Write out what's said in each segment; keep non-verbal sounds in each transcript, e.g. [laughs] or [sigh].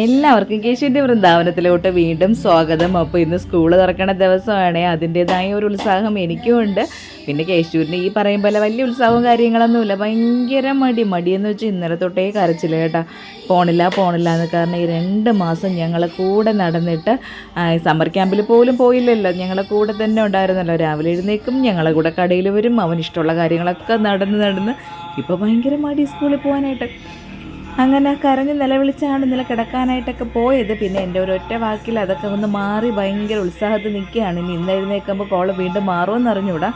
എല്ലാവർക്കും കേശുവിന്റെ വൃന്ദാവനത്തിലോട്ട് വീണ്ടും സ്വാഗതം. അപ്പോൾ ഇന്ന് സ്കൂൾ തുറക്കണ ദിവസമാണ്. അതിന്റേതായ ഒരു ഉത്സാഹം എനിക്കും ഉണ്ട്. പിന്നെ കേശുവിന്റെ ഈ പറയും പോലെ വലിയ ഉത്സാഹവും കാര്യങ്ങളൊന്നുമില്ല. ഭയങ്കര മടി. മടിയെന്ന് വെച്ചാൽ ഇന്നലെ തൊട്ടേ കരച്ചില്ല കേട്ടോ. പോണില്ല പോണില്ല എന്ന് കാരണം ഈ രണ്ട് മാസം ഞങ്ങളെ കൂടെ നടന്നിട്ട് സമ്മർ ക്യാമ്പിൽ പോലും പോയില്ലല്ലോ. ഞങ്ങളെ കൂടെ തന്നെ ഉണ്ടായിരുന്നല്ലോ. രാവിലെ എഴുന്നേക്കും ഞങ്ങളെ കൂടെ കടയിൽ വരും. അവന് ഇഷ്ടമുള്ള കാര്യങ്ങളൊക്കെ നടന്ന് നടന്ന്. ഇപ്പോൾ ഭയങ്കര മടി സ്കൂളിൽ പോകാനായിട്ട്. അങ്ങനെ കരഞ്ഞ് നിലവിളിച്ചാണ് ഇന്നലെ കിടക്കാനായിട്ടൊക്കെ പോയത്. പിന്നെ എന്റെ ഒരു ഒറ്റ വാക്കിൽ അതൊക്കെ ഒന്ന് മാറി ഭയങ്കര ഉത്സാഹത്തിൽ നിൽക്കുകയാണ്. ഇനി ഇന്ന് എഴുന്നേൽക്കുമ്പോൾ കോൾ വീണ്ടും മാറുമെന്ന് അറിഞ്ഞൂടാ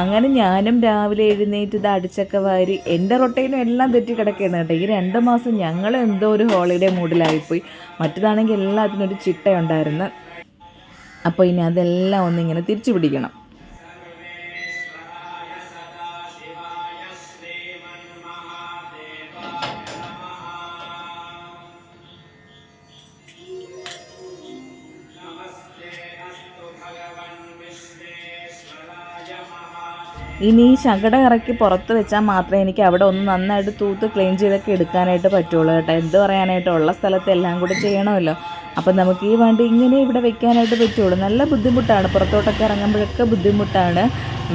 അങ്ങനെ ഞാനും രാവിലെ എഴുന്നേറ്റ് ഇത് അടിച്ചൊക്കെ വാരി എന്റെ റൊട്ടീനും എല്ലാം തെറ്റി കിടക്കുകയാണ് കേട്ടോ. ഈ രണ്ട് മാസം ഞങ്ങൾ എന്തോ ഒരു ഹോളിഡേ മൂഡിലായിപ്പോയി. മറ്റേതാണെങ്കിൽ എല്ലാത്തിനും ഒരു ചിട്ടയുണ്ടായിരുന്നു. അപ്പോൾ ഇനി അതെല്ലാം ഒന്നിങ്ങനെ തിരിച്ചു പിടിക്കണം. ഇനി ഈ ശകട ഇറക്കി പുറത്ത് വെച്ചാൽ മാത്രമേ എനിക്ക് അവിടെ ഒന്ന് നന്നായിട്ട് തൂത്ത് ക്ലീൻ ചെയ്തൊക്കെ എടുക്കാനായിട്ട് പറ്റുള്ളൂ കേട്ടോ. എന്ത് പറയാനായിട്ട് ഉള്ള സ്ഥലത്ത് എല്ലാം കൂടെ ചെയ്യണമല്ലോ. അപ്പം നമുക്ക് ഈ വണ്ടി ഇങ്ങനെ ഇവിടെ വെക്കാനായിട്ട് പറ്റുള്ളൂ. നല്ല ബുദ്ധിമുട്ടാണ്. പുറത്തോട്ടൊക്കെ ഇറങ്ങുമ്പോഴൊക്കെ ബുദ്ധിമുട്ടാണ്.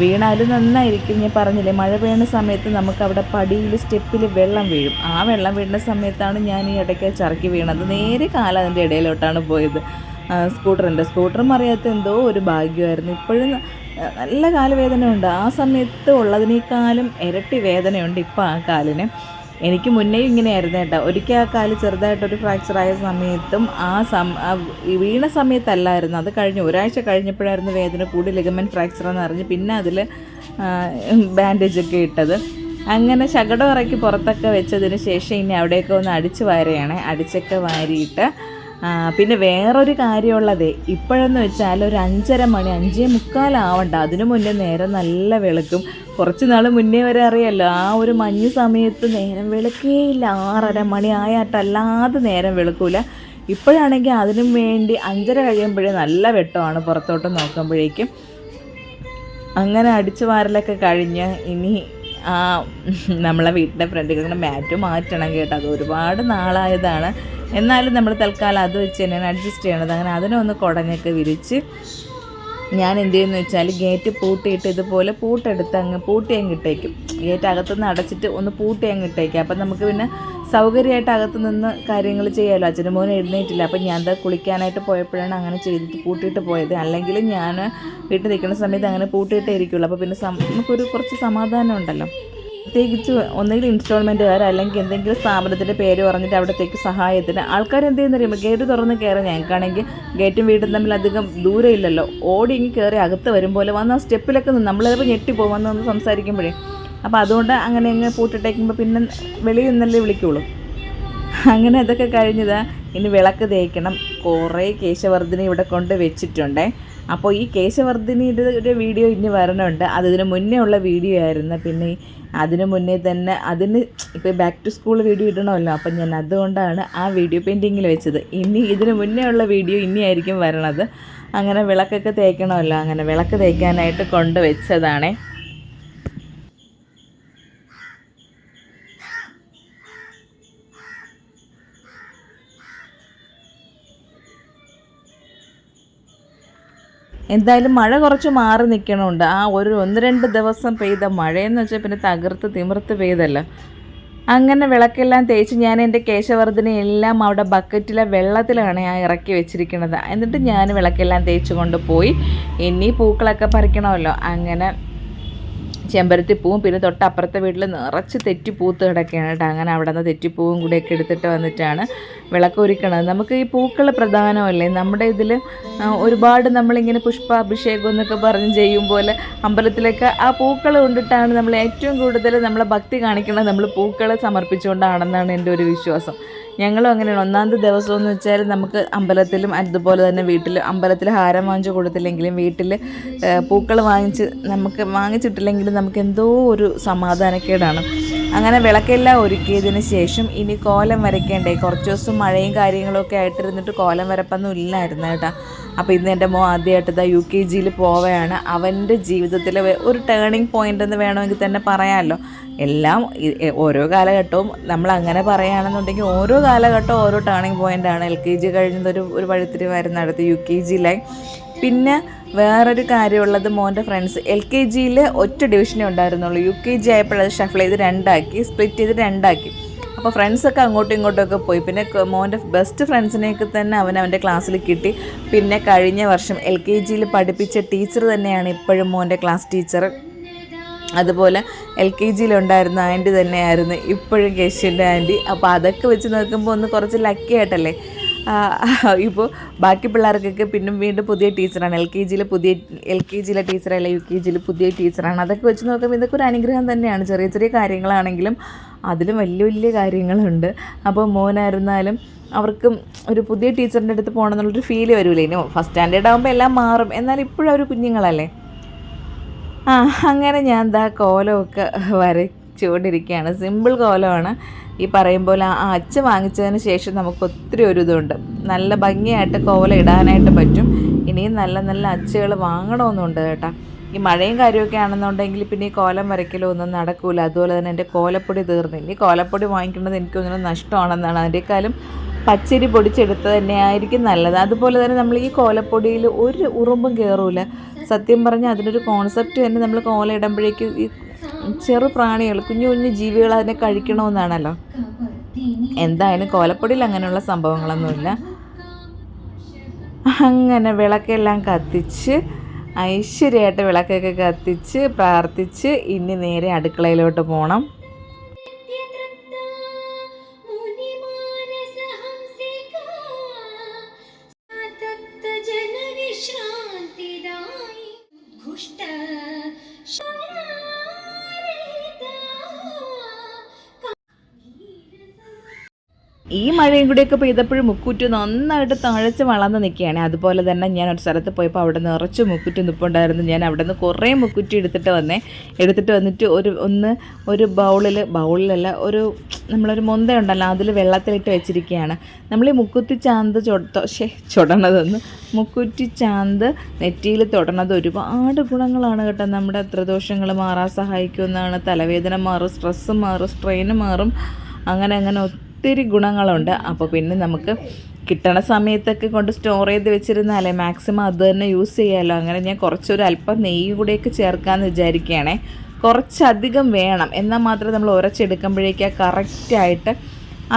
വീണാലും നന്നായിരിക്കും. ഞാൻ പറഞ്ഞില്ലേ മഴ പെയ്യുന്ന സമയത്ത് നമുക്ക് അവിടെ പടിയിൽ സ്റ്റെപ്പിൽ വെള്ളം വീഴും. ആ വെള്ളം വീഴുന്ന സമയത്താണ് ഞാൻ ഈ ഇടയ്ക്ക് ചറക്കി വീണത്. നേരെ കാലം അതിന്റെ ഇടയിലോട്ടാണ് പോയത്. സ്കൂട്ടറിന്റെ. സ്കൂട്ടറും അറിയാത്ത എന്തോ ഒരു ഭാഗ്യമായിരുന്നു. ഇപ്പോഴും നല്ല കാലുവേദന ഉണ്ട് ആ സമയത്ത് ഉള്ളതിനേക്കാളും ഇരട്ടി വേദനയുണ്ട് ഇപ്പോൾ ആ കാലിന്. എനിക്ക് മുന്നേ ഇങ്ങനെയായിരുന്നു കേട്ടോ. ഒരിക്കൽ ആ കാൽ ചെറുതായിട്ടൊരു ഫ്രാക്ചറായ സമയത്തും ആ സം വീണ സമയത്തല്ലായിരുന്നു. അത് കഴിഞ്ഞ് ഒരാഴ്ച കഴിഞ്ഞപ്പോഴായിരുന്നു വേദന കൂടി ലിഗമെന്റ് ഫ്രാക്ചർ എന്ന് അറിഞ്ഞ് പിന്നെ അതിൽ ബാൻഡേജ് ഒക്കെ ഇട്ടത്. അങ്ങനെ ശകടം ഇറക്കി പുറത്തൊക്കെ വെച്ചതിന് ശേഷം ഇനി അവിടെയൊക്കെ ഒന്ന് അടിച്ച് വാരുകയാണ്. അടിച്ചൊക്കെ വാരിയിട്ട് പിന്നെ വേറൊരു കാര്യമുള്ളത്. ഇപ്പോഴെന്ന് വെച്ചാൽ ഒരു അഞ്ചര മണി അഞ്ചേ മുക്കാലാവണ്ട. അതിനു മുന്നേ നേരം നല്ല വെളുക്കും. കുറച്ച് നാൾ മുന്നേ വരെ അറിയാമല്ലോ ആ ഒരു മഞ്ഞ് സമയത്ത് നേരം വെളുക്കേയില്ല. ആറര മണി ആയാട്ടല്ലാതെ നേരം വെളുക്കൂല. ഇപ്പോഴാണെങ്കിൽ അതിനും വേണ്ടി അഞ്ചര കഴിയുമ്പോഴേ നല്ല വെട്ടമാണ് പുറത്തോട്ട് നോക്കുമ്പോഴേക്കും. അങ്ങനെ അടിച്ചു വാരലൊക്കെ കഴിഞ്ഞ് ഇനി നമ്മളെ വീട്ടിന്റെ ഫ്രണ്ടുകളുടെ മാറ്റ് മാറ്റണം കേട്ടോ. അത് ഒരുപാട് നാളായതാണ്. എന്നാലും നമ്മൾ തൽക്കാലം അത് വെച്ച് തന്നെയാണ് അഡ്ജസ്റ്റ് ചെയ്യണത്. അങ്ങനെ അതിനെ ഒന്ന് കുടഞ്ഞൊക്കെ വിരിച്ച് ഞാൻ എന്ത് ചെയ്യുന്ന വെച്ചാൽ ഗേറ്റ് പൂട്ടിയിട്ട് ഇതുപോലെ പൂട്ടെടുത്ത് അങ്ങ് പൂട്ടി അങ്ങ് ഇട്ടേക്കും ഗേറ്റ് അകത്തുനിന്ന് അടച്ചിട്ട് ഒന്ന് പൂട്ടി അങ്ങ് ഇട്ടേക്കും അപ്പം നമുക്ക് പിന്നെ സൗകര്യമായിട്ട് അകത്ത് നിന്ന് കാര്യങ്ങൾ ചെയ്യാമല്ലോ അച്ഛനും മോനും എഴുന്നേറ്റില്ല. അപ്പം ഞാൻ എന്താ കുളിക്കാനായിട്ട് പോയപ്പോഴാണ് അങ്ങനെ ചെയ്തിട്ട് പൂട്ടിയിട്ട് പോയത്. അല്ലെങ്കിൽ ഞാൻ വീട്ടിൽ നിൽക്കുന്ന സമയത്ത് അങ്ങനെ പൂട്ടിയിട്ടേ ഇരിക്കുള്ളൂ. അപ്പോൾ പിന്നെ നമുക്കൊരു കുറച്ച് സമാധാനം ഉണ്ടല്ലോ. പ്രത്യേകിച്ച് ഒന്നുകിൽ ഇൻസ്റ്റാൾമെന്റുകാർ അല്ലെങ്കിൽ എന്തെങ്കിലും സ്ഥാപനത്തിന്റെ പേര് പറഞ്ഞിട്ട് അവിടത്തേക്ക് സഹായത്തിന് ആൾക്കാർ എന്ത് ചെയ്യുന്ന അറിയുമ്പോൾ ഗേറ്റ് തുറന്ന് കയറി ഞങ്ങൾക്കാണെങ്കിൽ ഗേറ്റും വീടും തമ്മിൽ അധികം ദൂരം ഇല്ലല്ലോ. ഓടി ഇങ്ങി കയറി അകത്ത് വരും പോലെ വന്ന് സ്റ്റെപ്പിലൊക്കെ നിന്ന് നമ്മളിപ്പോൾ ഞെട്ടിപ്പോകും വന്ന് ഒന്ന് സംസാരിക്കുമ്പോഴേ. അപ്പോൾ അതുകൊണ്ട് അങ്ങനെ അങ്ങ് പൂട്ടിട്ടേക്കുമ്പോൾ പിന്നെ വെളിയിൽ നിന്നല്ലേ വിളിക്കുള്ളൂ. അങ്ങനെ അതൊക്കെ കഴിഞ്ഞതാ ഇനി വിളക്ക് തേക്കണം. കുറേ കേശവർദ്ധന ഇവിടെ കൊണ്ട് വെച്ചിട്ടുണ്ടേ. അപ്പോൾ ഈ കേശവർദ്ധിനിയുടെ വീഡിയോ ഇനി വരണുണ്ട്. അത് ഇതിന് മുന്നേ ഉള്ള വീഡിയോ ആയിരുന്നു. പിന്നെ അതിനു മുന്നേ തന്നെ അതിന് ഇപ്പോൾ ബാക്ക് ടു സ്കൂൾ വീഡിയോ ഇടണമല്ലോ. അപ്പം ഞാൻ അതുകൊണ്ടാണ് ആ വീഡിയോ പെയിന്റിങ്ങിൽ വെച്ചത്. ഇനി ഇതിന് മുന്നേ ഉള്ള വീഡിയോ ഇനിയായിരിക്കും വരണത്. അങ്ങനെ വിളക്കൊക്കെ തേക്കണമല്ലോ. അങ്ങനെ വിളക്ക് തേക്കാനായിട്ട് കൊണ്ട് എന്തായാലും മഴ കുറച്ച് മാറി നിൽക്കണമുണ്ട് ആ ഒരു ഒന്ന് രണ്ട് ദിവസം പെയ്ത മഴയെന്ന് വെച്ചാൽ പിന്നെ തകർത്ത് തിമിർത്ത് പെയ്തല്ലോ. അങ്ങനെ വിളക്കെല്ലാം തേച്ച് ഞാൻ എന്റെ കേശവർദ്ധന എല്ലാം അവിടെ ബക്കറ്റിലെ വെള്ളത്തിലാണ് ഞാൻ ഇറക്കി വെച്ചിരിക്കുന്നത്. എന്നിട്ട് ഞാൻ വിളക്കെല്ലാം തേച്ച് കൊണ്ട് പോയി. ഇനി പൂക്കളൊക്കെ പറിക്കണമല്ലോ. അങ്ങനെ ചെമ്പരത്തിപ്പൂവും പിന്നെ തൊട്ടപ്പുറത്തെ വീട്ടിൽ നിറച്ച് തെറ്റിപ്പൂത്ത് കിടക്കുകയാണ് കേട്ടോ. അങ്ങനെ അവിടെ നിന്ന് തെറ്റിപ്പൂവും കൂടെയൊക്കെ എടുത്തിട്ട് വന്നിട്ടാണ് വിളക്ക് ഒരുക്കണത്. നമുക്ക് ഈ പൂക്കൾ പ്രധാനമല്ലേ? നമ്മുടെ ഇതിൽ ഒരുപാട് നമ്മളിങ്ങനെ പുഷ്പാഭിഷേകം എന്നൊക്കെ പറഞ്ഞ് ചെയ്യും പോലെ അമ്പലത്തിലൊക്കെ ആ പൂക്കൾ കൊണ്ടിട്ടാണ് നമ്മൾ ഏറ്റവും കൂടുതൽ നമ്മളെ ഭക്തി കാണിക്കുന്നത് നമ്മൾ പൂക്കളെ സമർപ്പിച്ചുകൊണ്ടാണെന്നാണ് എന്റെ ഒരു വിശ്വാസം. ഞങ്ങളും അങ്ങനെയാണ്. ഒന്നാമത്തെ ദിവസം എന്ന് വെച്ചാൽ നമുക്ക് അമ്പലത്തിലും അതുപോലെ തന്നെ വീട്ടിൽ അമ്പലത്തിൽ ഹാരം വാങ്ങിച്ചു കൊടുത്തില്ലെങ്കിലും വീട്ടിൽ പൂക്കൾ വാങ്ങിച്ച് നമുക്ക് വാങ്ങിച്ചിട്ടില്ലെങ്കിലും നമുക്ക് എന്തോ ഒരു സമാധാനക്കേടാണ്. അങ്ങനെ വിളക്കെല്ലാം ഒരുക്കിയതിന് ശേഷം ഇനി കോലം വരയ്ക്കേണ്ടേ? കുറച്ച് ദിവസം മഴയും കാര്യങ്ങളൊക്കെ ആയിട്ടിരുന്നിട്ട് കോലം വരപ്പൊന്നും ഇല്ലായിരുന്നു കേട്ടോ. അപ്പോൾ ഇന്ന് എന്റെ മോ ആദ്യമായിട്ട് ഇതാ യു കെ ജിയിൽ പോവുകയാണ്. അവന്റെ ജീവിതത്തിലെ ഒരു ടേണിംഗ് പോയിന്റ് എന്ന് വേണമെങ്കിൽ തന്നെ പറയാമല്ലോ എല്ലാം ഓരോ കാലഘട്ടവും നമ്മൾ അങ്ങനെ പറയുകയാണെന്നുണ്ടെങ്കിൽ ഓരോ കാലഘട്ടവും ഓരോ ടേണിംഗ് പോയിന്റാണ് എൽ കെ ജി കഴിഞ്ഞതൊരു ഒരു വഴിത്തിരിവായിരുന്നു അടുത്ത് യു കെ ജിയിലായി പിന്നെ വേറൊരു കാര്യമുള്ളത് മോന്റെ ഫ്രണ്ട്സ് എൽ കെ ജിയിൽ ഒറ്റ ഡിവിഷനേ ഉണ്ടായിരുന്നുള്ളൂ. യു കെ ജി ആയപ്പോഴത് ഷഫിൾ ചെയ്ത് രണ്ടാക്കി സ്പ്ലിറ്റ് ചെയ്ത് രണ്ടാക്കി. അപ്പോൾ ഫ്രണ്ട്സൊക്കെ അങ്ങോട്ടും ഇങ്ങോട്ടും ഒക്കെ പോയി. പിന്നെ മോന്റെ ബെസ്റ്റ് ഫ്രണ്ട്സിനെയൊക്കെ തന്നെ അവൻ അവന്റെ ക്ലാസ്സിൽ കിട്ടി. പിന്നെ കഴിഞ്ഞ വർഷം എൽ കെ ജിയിൽ പഠിപ്പിച്ച ടീച്ചർ തന്നെയാണ് ഇപ്പോഴും മോന്റെ ക്ലാസ് ടീച്ചർ അതുപോലെ എൽ കെ ജിയിലുണ്ടായിരുന്ന ആന്റി തന്നെയായിരുന്നു ഇപ്പോഴും കേശുവിന്റെ ആന്റി. അപ്പോൾ അതൊക്കെ വെച്ച് നോക്കുമ്പോൾ ഒന്ന് കുറച്ച് ലക്കി ആയിട്ടല്ലേ? ഇപ്പോൾ ബാക്കി പിള്ളേർക്കൊക്കെ പിന്നെ വീണ്ടും പുതിയ ടീച്ചറാണ്. എൽ കെ ജിയിലെ പുതിയ എൽ കെ ജിയിലെ ടീച്ചറല്ല യു കെ ജിയിൽ പുതിയ ടീച്ചറാണ്. അതൊക്കെ വെച്ച് നോക്കുമ്പോൾ ഇതൊക്കെ ഒരു അനുഗ്രഹം തന്നെയാണ്. ചെറിയ ചെറിയ കാര്യങ്ങളാണെങ്കിലും അതിലും വലിയ വലിയ കാര്യങ്ങളുണ്ട്. അപ്പോൾ മോനായിരുന്നാലും അവർക്കും ഒരു പുതിയ ടീച്ചറിന്റെ അടുത്ത് പോകണം എന്നുള്ളൊരു ഫീൽ വരില്ലേ ഇനി ഫസ്റ്റ് സ്റ്റാൻഡേർഡ് ആകുമ്പോൾ എല്ലാം മാറും. എന്നാൽ ഇപ്പോഴും അവർ കുഞ്ഞുങ്ങളല്ലേ? ആ അങ്ങനെ ഞാൻ എന്താ കോലമൊക്കെ വരച്ചുകൊണ്ടിരിക്കുകയാണ് സിമ്പിൾ കോലമാണ്. ഈ പറയും പോലെ ആ അച്ച് വാങ്ങിച്ചതിന് ശേഷം നമുക്ക് ഒത്തിരി ഒരു ഇതുണ്ട്. നല്ല ഭംഗിയായിട്ട് കോവല ഇടാനായിട്ട് പറ്റും. ഇനിയും നല്ല നല്ല അച്ചുകൾ വാങ്ങണമെന്നുണ്ട് കേട്ടാ. ഈ മഴയും കാര്യമൊക്കെ ആണെന്നുണ്ടെങ്കിൽ പിന്നെ ഈ കോലം വരയ്ക്കലോ ഒന്നും നടക്കൂല. അതുപോലെ തന്നെ എന്റെ കോലപ്പൊടി തീർന്നു ഇനി കോലപ്പൊടി വാങ്ങിക്കുന്നത് എനിക്കൊന്നും നഷ്ടമാണെന്നാണ് അതിന്റെക്കാളും പച്ചരി പൊടിച്ചെടുത്ത് തന്നെയായിരിക്കും നല്ലത്. അതുപോലെ തന്നെ നമ്മൾ ഈ കോലപ്പൊടിയിൽ ഒരു ഉറുമ്പും കയറൂല. സത്യം പറഞ്ഞാൽ അതിനൊരു കോൺസെപ്റ്റ് തന്നെ നമ്മൾ കോല ഇടുമ്പോഴേക്കും ഈ ചെറു പ്രാണികൾ കുഞ്ഞു കുഞ്ഞു ജീവികൾ അതിനെ കഴിക്കണമെന്നാണല്ലോ. എന്തായാലും കോലപ്പൊടിയിൽ അങ്ങനെയുള്ള സംഭവങ്ങളൊന്നുമില്ല. അങ്ങനെ വിളക്കെല്ലാം കത്തിച്ച് ഐശ്വര്യമായിട്ട് വിളക്കൊക്കെ കത്തിച്ച് പ്രാർത്ഥിച്ച് ഇനി നേരെ അടുക്കളയിലോട്ട് പോകണം ഈ മഴയും കൂടിയൊക്കെ പെയ്തപ്പോഴും മുക്കുറ്റി നന്നായിട്ട് തഴച്ച് വളർന്ന് നിൽക്കുകയാണ്. അതുപോലെ തന്നെ ഞാൻ ഒരു സ്ഥലത്ത് പോയപ്പോൾ അവിടെ നിറച്ച് മുക്കുറ്റി നിൽപ്പുണ്ടായിരുന്നു ഞാൻ അവിടെ നിന്ന് കുറേ മുക്കുറ്റി എടുത്തിട്ട് വന്നേ. എടുത്തിട്ട് വന്നിട്ട് ഒരു ഒന്ന് ഒരു ബൗളിൽ ബൗളിലല്ല ഒരു നമ്മളൊരു മൊന്ത ഉണ്ടല്ലോ അതിൽ വെള്ളത്തിലിട്ട് വെച്ചിരിക്കുകയാണ്. നമ്മൾ ഈ മുക്കുത്തി ചാന്ത് ചൊടത്തോ ഷേ ചൊടണതെന്ന്. മുക്കുറ്റി ചാന്ത് നെറ്റിയിൽ തൊടണത് ഒരുപാട് ഗുണങ്ങളാണ് കേട്ടോ. നമ്മുടെ ത്രിദോഷങ്ങൾ മാറാൻ സഹായിക്കുമെന്നാണ്. തലവേദന മാറും സ്ട്രെസ്സ് മാറും സ്ട്രെയിന് മാറും. അങ്ങനെ അങ്ങനെ ഒത്തിരി ഗുണങ്ങളുണ്ട്. അപ്പോൾ പിന്നെ നമുക്ക് കിട്ടണ സമയത്തൊക്കെ കൊണ്ട് സ്റ്റോർ ചെയ്ത് വെച്ചിരുന്നാലേ മാക്സിമം അത് തന്നെ യൂസ് ചെയ്യാമല്ലോ അങ്ങനെ ഞാൻ കുറച്ചൊരു അല്പം നെയ്യ് കൂടെയൊക്കെ ചേർക്കാമെന്ന് വിചാരിക്കുകയാണേ. കുറച്ചധികം വേണം. എന്നാൽ മാത്രമേ നമ്മൾ ഉരച്ചെടുക്കുമ്പോഴേക്ക് കറക്റ്റായിട്ട്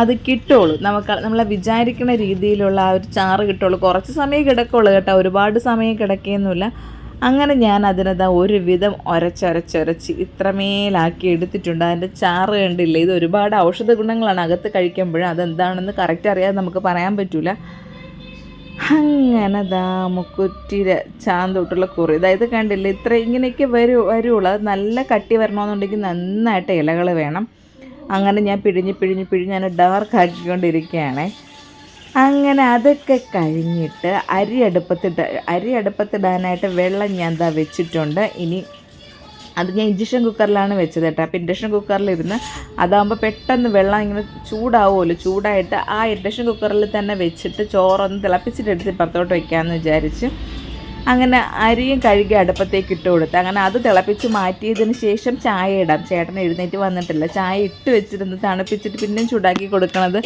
അത് കിട്ടുള്ളൂ നമുക്ക് നമ്മളെ വിചാരിക്കുന്ന രീതിയിലുള്ള ആ ഒരു ചാറ് കിട്ടുള്ളൂ കുറച്ച് സമയം കിടക്കുള്ളൂ കേട്ടോ. ഒരുപാട് സമയം കിടക്കുകയൊന്നുമില്ല. അങ്ങനെ ഞാൻ അതിനതാ ഒരുവിധം ഒരച്ചൊരച്ചൊരച്ച് ഇത്രമേലാക്കി എടുത്തിട്ടുണ്ട്. അതിന്റെ ചാറ് കണ്ടില്ല? ഇത് ഒരുപാട് ഔഷധ ഗുണങ്ങളാണ് അകത്ത് കഴിക്കുമ്പോൾ അതെന്താണെന്ന് കറക്റ്റ് അറിയാതെ നമുക്ക് പറയാൻ പറ്റില്ല അങ്ങനെ ദാ മുക്കുറ്റിര ചാന്തൊട്ടുള്ള കുറി. അതായത് കണ്ടില്ല? ഇത്ര ഇങ്ങനെയൊക്കെ വരൂ വരുള്ളൂ അത് നല്ല കട്ടി വരണമെന്നുണ്ടെങ്കിൽ നന്നായിട്ട് ഇലകൾ വേണം. അങ്ങനെ ഞാൻ പിഴിഞ്ഞ് പിഴിഞ്ഞ് പിഴിഞ്ഞ് ഞാൻ ഡാർക്ക് ആക്കിക്കൊണ്ടിരിക്കുകയാണേ. അങ്ങനെ അതൊക്കെ കഴിഞ്ഞിട്ട് അരി അടുപ്പത്തിട്ട് അരി അടുപ്പത്തിടാനായിട്ട് വെള്ളം ഞാൻ എന്താ വെച്ചിട്ടുണ്ട്. ഇനി അത് ഞാൻ ഇൻഡക്ഷൻ കുക്കറിലാണ് വെച്ചത് കേട്ടോ. അപ്പോൾ ഇൻഡക്ഷൻ കുക്കറിലിരുന്ന് അതാകുമ്പോൾ പെട്ടെന്ന് വെള്ളം ഇങ്ങനെ ചൂടാവുമല്ലോ. ചൂടായിട്ട് ആ ഇൻഡക്ഷൻ കുക്കറിൽ തന്നെ വെച്ചിട്ട് ചോറൊന്ന് തിളപ്പിച്ചിട്ട് എടുത്ത് പുറത്തോട്ട് വെക്കാമെന്ന് വിചാരിച്ച് അങ്ങനെ അരിയും കഴുകി അടുപ്പത്തേക്ക് ഇട്ട് കൊടുത്ത്. അങ്ങനെ അത് തിളപ്പിച്ച് മാറ്റിയതിന് ശേഷം ചായ ഇടാം. ചേട്ടൻ എഴുന്നേറ്റ് വന്നിട്ടില്ല. ചായ ഇട്ട് വെച്ചിരുന്ന് തണുപ്പിച്ചിട്ട് പിന്നെയും ചൂടാക്കി കൊടുക്കണത്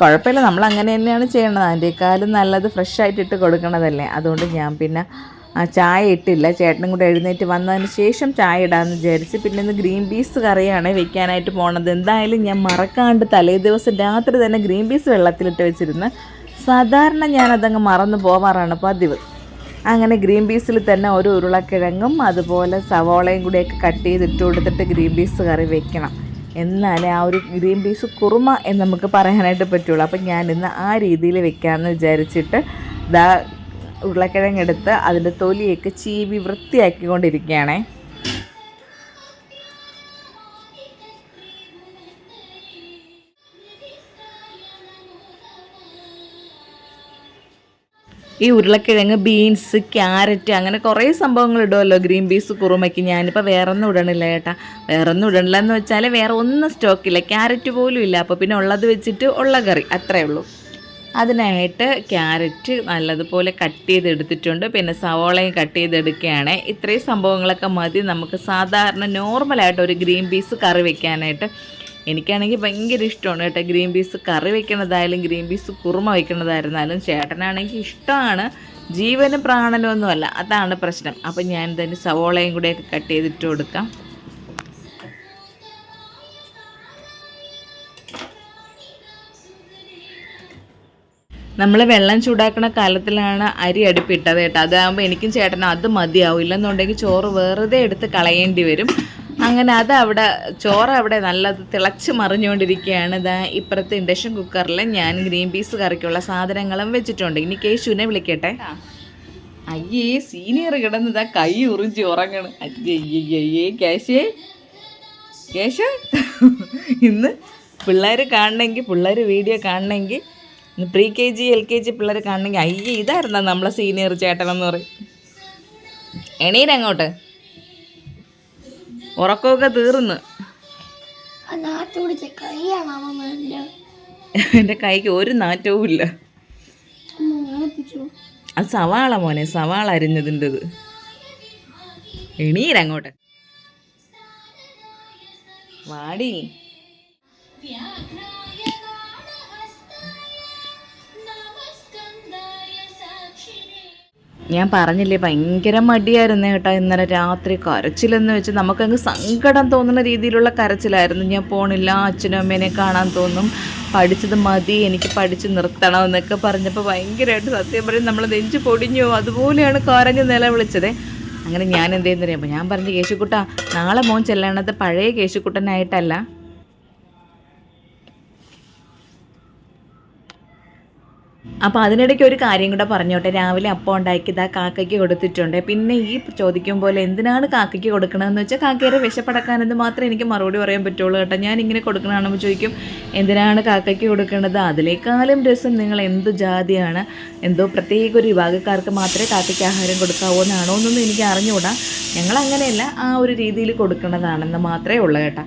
കുഴപ്പമില്ല. നമ്മൾ അങ്ങനെ തന്നെയാണ് ചെയ്യേണ്ടത് അതിന്റെക്കാളും നല്ലത് ഫ്രഷ് ആയിട്ട് ഇട്ട് കൊടുക്കണതല്ലേ. അതുകൊണ്ട് ഞാൻ പിന്നെ ചായ ഇട്ടില്ല. ചേട്ടനും കൂടെ എഴുന്നേറ്റ് വന്നതിന് ശേഷം ചായ ഇടാമെന്ന് വിചാരിച്ച് പിന്നെ ഇന്ന് ഗ്രീൻ പീസ് കറിയാണ് വെക്കാനായിട്ട് പോണത്. എന്തായാലും ഞാൻ മറക്കാണ്ട് തലേ ദിവസം രാത്രി തന്നെ ഗ്രീൻ പീസ് വെള്ളത്തിലിട്ട് വെച്ചിരുന്ന് സാധാരണ ഞാനതങ്ങ് മറന്നു പോവാറാണ് പതിവ്. അങ്ങനെ ഗ്രീൻ പീസിൽ തന്നെ ഒരു ഉരുളക്കിഴങ്ങും അതുപോലെ സവോളയും കൂടെയൊക്കെ കട്ട് ചെയ്തിട്ട് കൊടുത്തിട്ട് ഗ്രീൻ പീസ് കറി വെക്കണം. എന്നാലേ ആ ഒരു ഗ്രീൻ പീസ് കുറുമ എന്ന് നമുക്ക് പറയാനായിട്ട് പറ്റുള്ളൂ. അപ്പം ഞാൻ ഇന്ന് ആ രീതിയിൽ വെക്കാമെന്ന് വിചാരിച്ചിട്ട് ദാ ഉരുളക്കിഴങ്ങെടുത്ത് അതിന്റെ തൊലിയൊക്കെ ചീവി വൃത്തിയാക്കിക്കൊണ്ടിരിക്കുകയാണേ. ഈ ഉരുളക്കിഴങ്ങ് ബീൻസ് ക്യാരറ്റ് അങ്ങനെ കുറേ സംഭവങ്ങൾ ഇടുമല്ലോ ഗ്രീൻ പീസ് കുറുമയ്ക്ക്. ഞാനിപ്പോൾ വേറെ ഒന്നും ഇടണില്ല ചേട്ടാ. വേറെ ഒന്നും ഇടണില്ല എന്ന് വെച്ചാൽ വേറെ ഒന്നും സ്റ്റോക്കില്ല ക്യാരറ്റ് പോലും ഇല്ല. അപ്പോൾ പിന്നെ ഉള്ളത് വെച്ചിട്ട് ഉള്ള കറി. അത്രേ ഉള്ളൂ. അതിനായിട്ട് ക്യാരറ്റ് നല്ലതുപോലെ കട്ട് ചെയ്തെടുത്തിട്ടുണ്ട്. പിന്നെ സവോളയും കട്ട് ചെയ്തെടുക്കുകയാണ്. ഇത്രയും സംഭവങ്ങളൊക്കെ മതി. നമുക്ക് സാധാരണ നോർമലായിട്ട് ഒരു ഗ്രീൻ പീസ് കറി വെക്കാനായിട്ട് എനിക്കാണെങ്കിൽ ഭയങ്കര ഇഷ്ടമാണ് കേട്ടോ. ഗ്രീൻ പീസ് കറി വെക്കണതായാലും ഗ്രീൻ പീസ് കുറുമ വെക്കണതായിരുന്നാലും ചേട്ടനാണെങ്കിൽ ഇഷ്ടമാണ്. ജീവനും പ്രാണനും ഒന്നുമല്ല. അതാണ് പ്രശ്നം. അപ്പം ഞാൻ തന്നെ സവോളയും കൂടെയൊക്കെ കട്ട് ചെയ്തിട്ട് കൊടുക്കാം. നമ്മൾ വെള്ളം ചൂടാക്കുന്ന കാലത്തിലാണ് അരി അടുപ്പിട്ടത് കേട്ടോ. അതാകുമ്പോൾ എനിക്കും ചേട്ടനും അത് മതിയാവും. ഇല്ലെന്നുണ്ടെങ്കിൽ ചോറ് വെറുതെ എടുത്ത് കളയേണ്ടി വരും. അങ്ങനെ അത് അവിടെ ചോറ് അവിടെ നല്ലത് തിളച്ച് മറിഞ്ഞുകൊണ്ടിരിക്കുകയാണ്. ഇതാ ഇപ്പുറത്തെ ഇൻഡക്ഷൻ കുക്കറിൽ ഞാൻ ഗ്രീൻ പീസ് കറിക്കുള്ള സാധനങ്ങളും വെച്ചിട്ടുണ്ട്. ഇനി കേശുവിനെ വിളിക്കട്ടെ. അയ്യേ സീനിയർ കിടന്നതാ കൈ ഉറിഞ്ചി ഉറങ്ങണ്. അയ്യേ കേശേ. കേശ. ഇന്ന് പിള്ളേർ കാണണമെങ്കിൽ പിള്ളേർ വീഡിയോ കാണണമെങ്കിൽ pre K G L K G പിള്ളേർ കാണണമെങ്കിൽ അയ്യേ ഇതായിരുന്നാ നമ്മളെ സീനിയർ ചേട്ടനെന്ന് പറയും. എണീരങ്ങോട്ട് ഉറക്കമൊക്കെ തീർന്ന്. എന്റെ എന്റെ കൈക്ക് ഒരു നാറ്റവും ഇല്ല. അത് സവാള മോനെ സവാള അരിഞ്ഞതിന്റെത്. എണീരങ്ങോട്ട് വാടി. ഞാൻ പറഞ്ഞില്ലേ ഭയങ്കര മടിയായിരുന്നു കേട്ടോ. ഇന്നലെ രാത്രി കരച്ചിലെന്ന് വെച്ച് നമുക്കങ്ങ് സങ്കടം തോന്നുന്ന രീതിയിലുള്ള കരച്ചിലായിരുന്നു. ഞാൻ പോണില്ല അച്ഛനും അമ്മേനെ കാണാൻ തോന്നും. പഠിച്ചത് മതി എനിക്ക് പഠിച്ച് നിർത്തണം എന്നൊക്കെ പറഞ്ഞപ്പോൾ ഭയങ്കരമായിട്ട് സത്യം പറയും നമ്മൾ നെഞ്ച് പൊടിഞ്ഞു. അതുപോലെയാണ് കരഞ്ഞ് നിലവിളിച്ചത്. അങ്ങനെ ഞാൻ എന്ത് ചെയ്യുന്നറിയാം ഞാൻ പറഞ്ഞു കേശുക്കുട്ട നാളെ മോൻ ചെല്ലണത് പഴയ കേശുക്കുട്ടനായിട്ടല്ല. അപ്പോൾ അതിനിടയ്ക്ക് ഒരു കാര്യം കൂടെ പറഞ്ഞോട്ടെ. രാവിലെ അപ്പം ഉണ്ടാക്കിയത് ആ കാക്കയ്ക്ക് കൊടുത്തിട്ടുണ്ട്. പിന്നെ ഈ ചോദിക്കും പോലെ എന്തിനാണ് കാക്കയ്ക്ക് കൊടുക്കണമെന്ന് വെച്ചാൽ കാക്കയുടെ വിശപ്പടക്കാനെന്ന് മാത്രമേ എനിക്ക് മറുപടി പറയാൻ പറ്റുള്ളൂ കേട്ടോ. ഞാൻ ഇങ്ങനെ കൊടുക്കണമെന്ന് ചോദിക്കും എന്തിനാണ് കാക്കയ്ക്ക് കൊടുക്കേണ്ടത് അതിലേക്കാളും രസം നിങ്ങൾ എന്ത് ജാതിയാണ്? എന്തോ പ്രത്യേക ഒരു വിഭാഗക്കാർക്ക് മാത്രമേ കാക്കയ്ക്ക് ആഹാരം കൊടുക്കാവോ എന്നാണോ എന്നൊന്നും എനിക്ക് അറിഞ്ഞുകൂടാ. ഞങ്ങൾ അങ്ങനെയല്ല ആ ഒരു രീതിയിൽ കൊടുക്കേണ്ടതാണെന്ന് മാത്രമേ ഉള്ളൂ കേട്ടോ.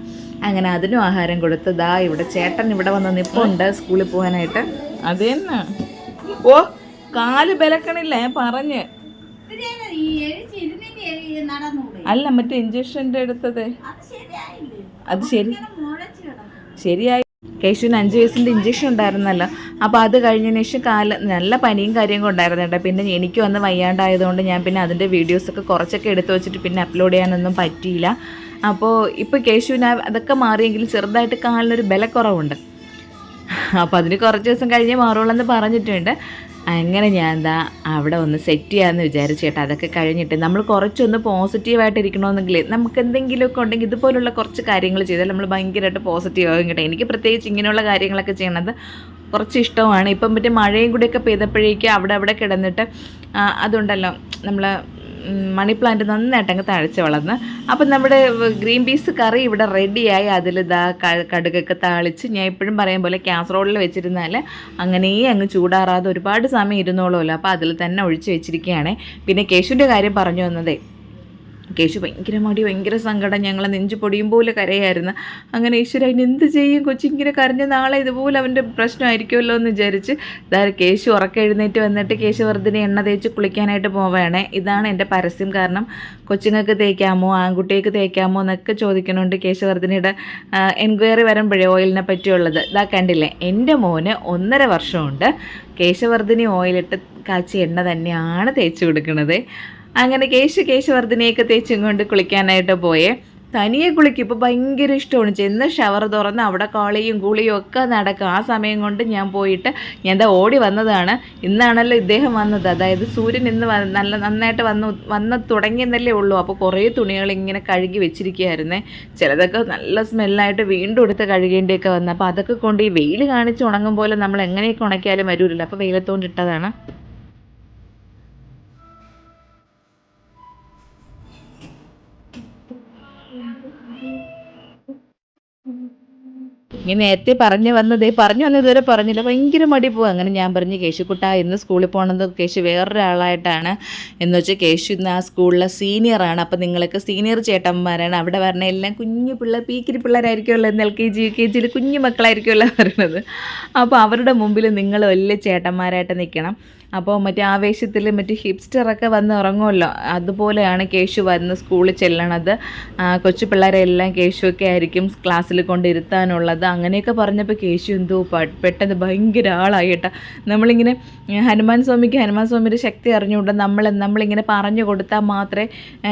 അങ്ങനെ അതിനും ആഹാരം കൊടുത്തതാ ഇവിടെ ചേട്ടൻ ഇവിടെ വന്ന് നിപ്പുണ്ട് സ്കൂളിൽ പോകാനായിട്ട്. അത് തന്നെ. ഓ കാൽ ബലക്കണില്ല ഞാൻ പറഞ്ഞ്. അല്ല മറ്റേ ഇഞ്ചക്ഷന്റെ എടുത്തത്. അത് ശരി. ശരിയായി. കേശുവിന് അഞ്ച് വയസ്സിന്റെ ഇഞ്ചക്ഷൻ ഉണ്ടായിരുന്നല്ലോ. അപ്പോൾ അത് കഴിഞ്ഞതിന് ശേഷം കാല നല്ല പനിയും കാര്യങ്ങളും ഉണ്ടായിരുന്നു കേട്ടോ. പിന്നെ എനിക്ക് വന്ന് വയ്യാണ്ടായതുകൊണ്ട് ഞാൻ പിന്നെ അതിന്റെ വീഡിയോസൊക്കെ കുറച്ചൊക്കെ എടുത്ത് വെച്ചിട്ട് പിന്നെ അപ്ലോഡ് ചെയ്യാനൊന്നും പറ്റിയില്ല. അപ്പോൾ ഇപ്പോൾ കേശുവിന് അതൊക്കെ മാറിയെങ്കിലും ചെറുതായിട്ട് കാലിനൊരു ബലക്കുറവുണ്ട്. അപ്പോൾ അതിന് കുറച്ച് ദിവസം കഴിഞ്ഞേ മാറുള്ളൂ പറഞ്ഞിട്ടുണ്ട്. അങ്ങനെ ഞാൻ എന്താ അവിടെ ഒന്ന് സെറ്റ് ചെയ്യാമെന്ന് വിചാരിച്ചു കേട്ടോ. അതൊക്കെ കഴിഞ്ഞിട്ട് നമ്മൾ കുറച്ചൊന്ന് പോസിറ്റീവായിട്ട് ഇരിക്കണമെന്നെങ്കിൽ നമുക്ക് എന്തെങ്കിലുമൊക്കെ ഉണ്ടെങ്കിൽ ഇതുപോലുള്ള കുറച്ച് കാര്യങ്ങൾ ചെയ്താൽ നമ്മൾ ഭയങ്കരമായിട്ട് പോസിറ്റീവ് ആകും കേട്ടോ. എനിക്ക് പ്രത്യേകിച്ച് ഇങ്ങനെയുള്ള കാര്യങ്ങളൊക്കെ ചെയ്യണത് കുറച്ച് ഇഷ്ടമാണ്. ഇപ്പം മറ്റേ മഴയും കൂടെയൊക്കെ പെയ്തപ്പോഴേക്കും അവിടെ അവിടെ കിടന്നിട്ട് അതുണ്ടല്ലോ നമ്മൾ മണി പ്ലാന്റ് നന്നായിട്ട് അങ്ങ് തഴച്ച് വളർന്ന്. അപ്പം നമ്മുടെ ഗ്രീൻ പീസ് കറി ഇവിടെ റെഡിയായി. അതിൽ ഇതാ കടുകൊക്കെ താളിച്ച് ഞാൻ എപ്പോഴും പറയാൻ പോലെ കാസറോളിൽ വെച്ചിരുന്നാൽ അങ്ങനെ അങ്ങ് ചൂടാറാതെ ഒരുപാട് സമയം ഇരുന്നോളുമല്ലോ. അപ്പോൾ അതിൽ തന്നെ ഒഴിച്ച് വെച്ചിരിക്കുകയാണ്. പിന്നെ കേശുവിന്റെ കാര്യം പറഞ്ഞു വന്നതേ കേശു ഭയങ്കര മടി ഭയങ്കര സങ്കടം. ഞങ്ങളെ നെഞ്ചു പൊടിയും പോലെ കരയായിരുന്നു. അങ്ങനെ ഈശ്വര അതിന് എന്ത് ചെയ്യും? കൊച്ചിങ്ങനെ കരഞ്ഞ നാളെ ഇതുപോലെ അവന്റെ പ്രശ്നമായിരിക്കുമല്ലോ എന്ന് വിചാരിച്ച് ഇതാ കേശു ഉറക്കം എഴുന്നേറ്റ് വന്നിട്ട് കേശുവർദ്ധിനി എണ്ണ തേച്ച് കുളിക്കാനായിട്ട് പോവുകയാണ് ഇതാണ് എന്റെ പരസ്യം കാരണം. കൊച്ചുങ്ങൾക്ക് തേക്കാമോ? ആൺകുട്ടികൾക്ക് തേക്കാമോ എന്നൊക്കെ ചോദിക്കണുണ്ട് കേശുവർദ്ധിനിയുടെ എൻക്വയറി വരുമ്പോഴേ ഓയിലിനെ പറ്റിയുള്ളത്. ഇതാ കണ്ടില്ലേ? എന്റെ മോന് ഒന്നര വർഷമുണ്ട്. കേശവർദ്ധിനി ഓയിലിട്ട് കാച്ചി എണ്ണ തന്നെയാണ് തേച്ച് കൊടുക്കുന്നത് അങ്ങനെ കേശു കേശവർദ്ധനയൊക്കെ തേച്ചും കൊണ്ട് കുളിക്കാനായിട്ട് പോയേ. തനിയെ കുളിക്കും ഇപ്പോൾ ഭയങ്കര ഇഷ്ടമാണ്. ചെന്ന് ഷവർ തുറന്ന് അവിടെ കോളിയും കുളിയും ഒക്കെ നടക്കും. ആ സമയം കൊണ്ട് ഞാൻ പോയിട്ട് ഞാൻ എന്താ ഓടി വന്നതാണ്. ഇന്നാണല്ലോ ഇദ്ദേഹം വന്നത്. അതായത് സൂര്യൻ ഇന്ന് നല്ല നന്നായിട്ട് വന്നു വന്ന് തുടങ്ങിയെന്നല്ലേ ഉള്ളൂ. അപ്പോൾ കുറേ തുണികൾ ഇങ്ങനെ കഴുകി വെച്ചിരിക്കുകയായിരുന്നേ. ചിലതൊക്കെ നല്ല സ്മെല്ലായിട്ട് വീണ്ടും എടുത്ത് കഴുകേണ്ടിയൊക്കെ വന്നു. അപ്പോൾ അതൊക്കെ കൊണ്ട് ഈ വെയിൽ കാണിച്ച് ഉണങ്ങും പോലെ നമ്മൾ എങ്ങനെയൊക്കെ ഉണക്കിയാലും വരൂലല്ലോ. അപ്പോൾ വെയിലത്തോണ്ട് ഇനി നേരത്തെ പറഞ്ഞു വന്നത് പറഞ്ഞു വന്നത് ഇതുവരെ പറഞ്ഞില്ല. ഭയങ്കര മടി പോകും അങ്ങനെ ഞാൻ പറഞ്ഞു കേശുക്കുട്ട ഇന്ന് സ്കൂളിൽ പോകണത് കേശു വേറൊരാളായിട്ടാണ്. എന്ന് വെച്ചാൽ കേശു ഇന്ന് ആ സ്കൂളിലെ സീനിയറാണ് അപ്പം നിങ്ങളൊക്കെ സീനിയർ ചേട്ടന്മാരാണ്. അവിടെ പറഞ്ഞ എല്ലാം കുഞ്ഞു പിള്ളേർ പീക്കിരി പിള്ളേരായിരിക്കുമല്ലോ L K G U K ജിയിൽ കുഞ്ഞു മക്കളായിരിക്കുമല്ലോ പറയുന്നത് അപ്പോൾ അവരുടെ മുമ്പിൽ നിങ്ങൾ വലിയ ചേട്ടന്മാരായിട്ട് നിൽക്കണം അപ്പോൾ മറ്റേ ആവേശത്തിൽ മറ്റേ ഹിപ്സ്റ്ററൊക്കെ വന്ന് ഇറങ്ങുമല്ലോ അതുപോലെയാണ് കേശു വന്ന് സ്കൂളിൽ ചെല്ലണത്. കൊച്ചു പിള്ളേരെല്ലാം കേശുവൊക്കെ ആയിരിക്കും ക്ലാസ്സിൽ കൊണ്ടിരുത്താനുള്ളത്. അങ്ങനെയൊക്കെ പറഞ്ഞപ്പോൾ കേശു എന്തോ പെട്ടെന്ന് ഭയങ്കര ആളായി കേട്ടോ. നമ്മളിങ്ങനെ ഹനുമാൻ സ്വാമിക്ക് ഹനുമാൻ സ്വാമിയുടെ ശക്തി അറിഞ്ഞുകൊണ്ട് നമ്മൾ നമ്മളിങ്ങനെ പറഞ്ഞു കൊടുത്താൽ മാത്രമേ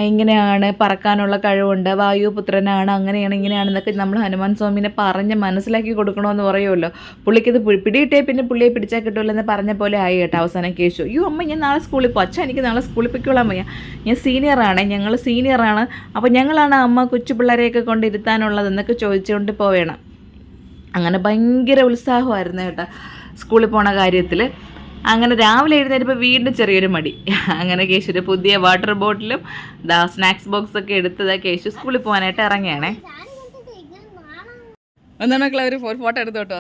ഇങ്ങനെയാണ് പറക്കാനുള്ള കഴിവുണ്ട് വായുപുത്രനാണ് അങ്ങനെയാണ് ഇങ്ങനെയാണെന്നൊക്കെ നമ്മൾ ഹനുമാൻ സ്വാമിനെ പറഞ്ഞ് മനസ്സിലാക്കി കൊടുക്കണമെന്ന് പറയുമല്ലോ. പുള്ളിക്കത് പിടിയിട്ടേ പിന്നെ പുള്ളിയെ പിടിച്ചാൽ കിട്ടുമല്ലോ എന്ന് പറഞ്ഞ പോലെ ആയി കേട്ടോ അവസാനം. കേശു. അയ്യോ അമ്മ ഞാൻ നാളെ സ്കൂളിൽ പോകും അച്ഛൻ എനിക്ക് നാളെ സ്കൂളിൽ പോയിക്കോളാം വയ്യ ഞാൻ സീനിയറാണ് ഞങ്ങൾ സീനിയറാണ് അപ്പോൾ ഞങ്ങളാണ് അമ്മ കൊച്ചു പിള്ളേരെയൊക്കെ കൊണ്ടിരുത്താനുള്ളത് എന്നൊക്കെ ചോദിച്ചുകൊണ്ട് പോവേണം. അങ്ങനെ ഭയങ്കര ഉത്സാഹമായിരുന്നു കേട്ടോ സ്കൂളിൽ പോണ കാര്യത്തിൽ അങ്ങനെ രാവിലെ എഴുന്നേറ്റപ്പോൾ വീണ്ടും ചെറിയൊരു മടി. അങ്ങനെ കേശുവിന്റെ പുതിയ വാട്ടർ ബോട്ടിലും ദാ സ്നാക്സ് ബോക്സ് ഒക്കെ എടുത്തത് കേശു സ്കൂളിൽ പോകാനായിട്ട് ഇറങ്ങിയാണേ ഒന്നാണ് മക്കളെ ഒരു ഫോട്ടോ എടുത്തോട്ടോ.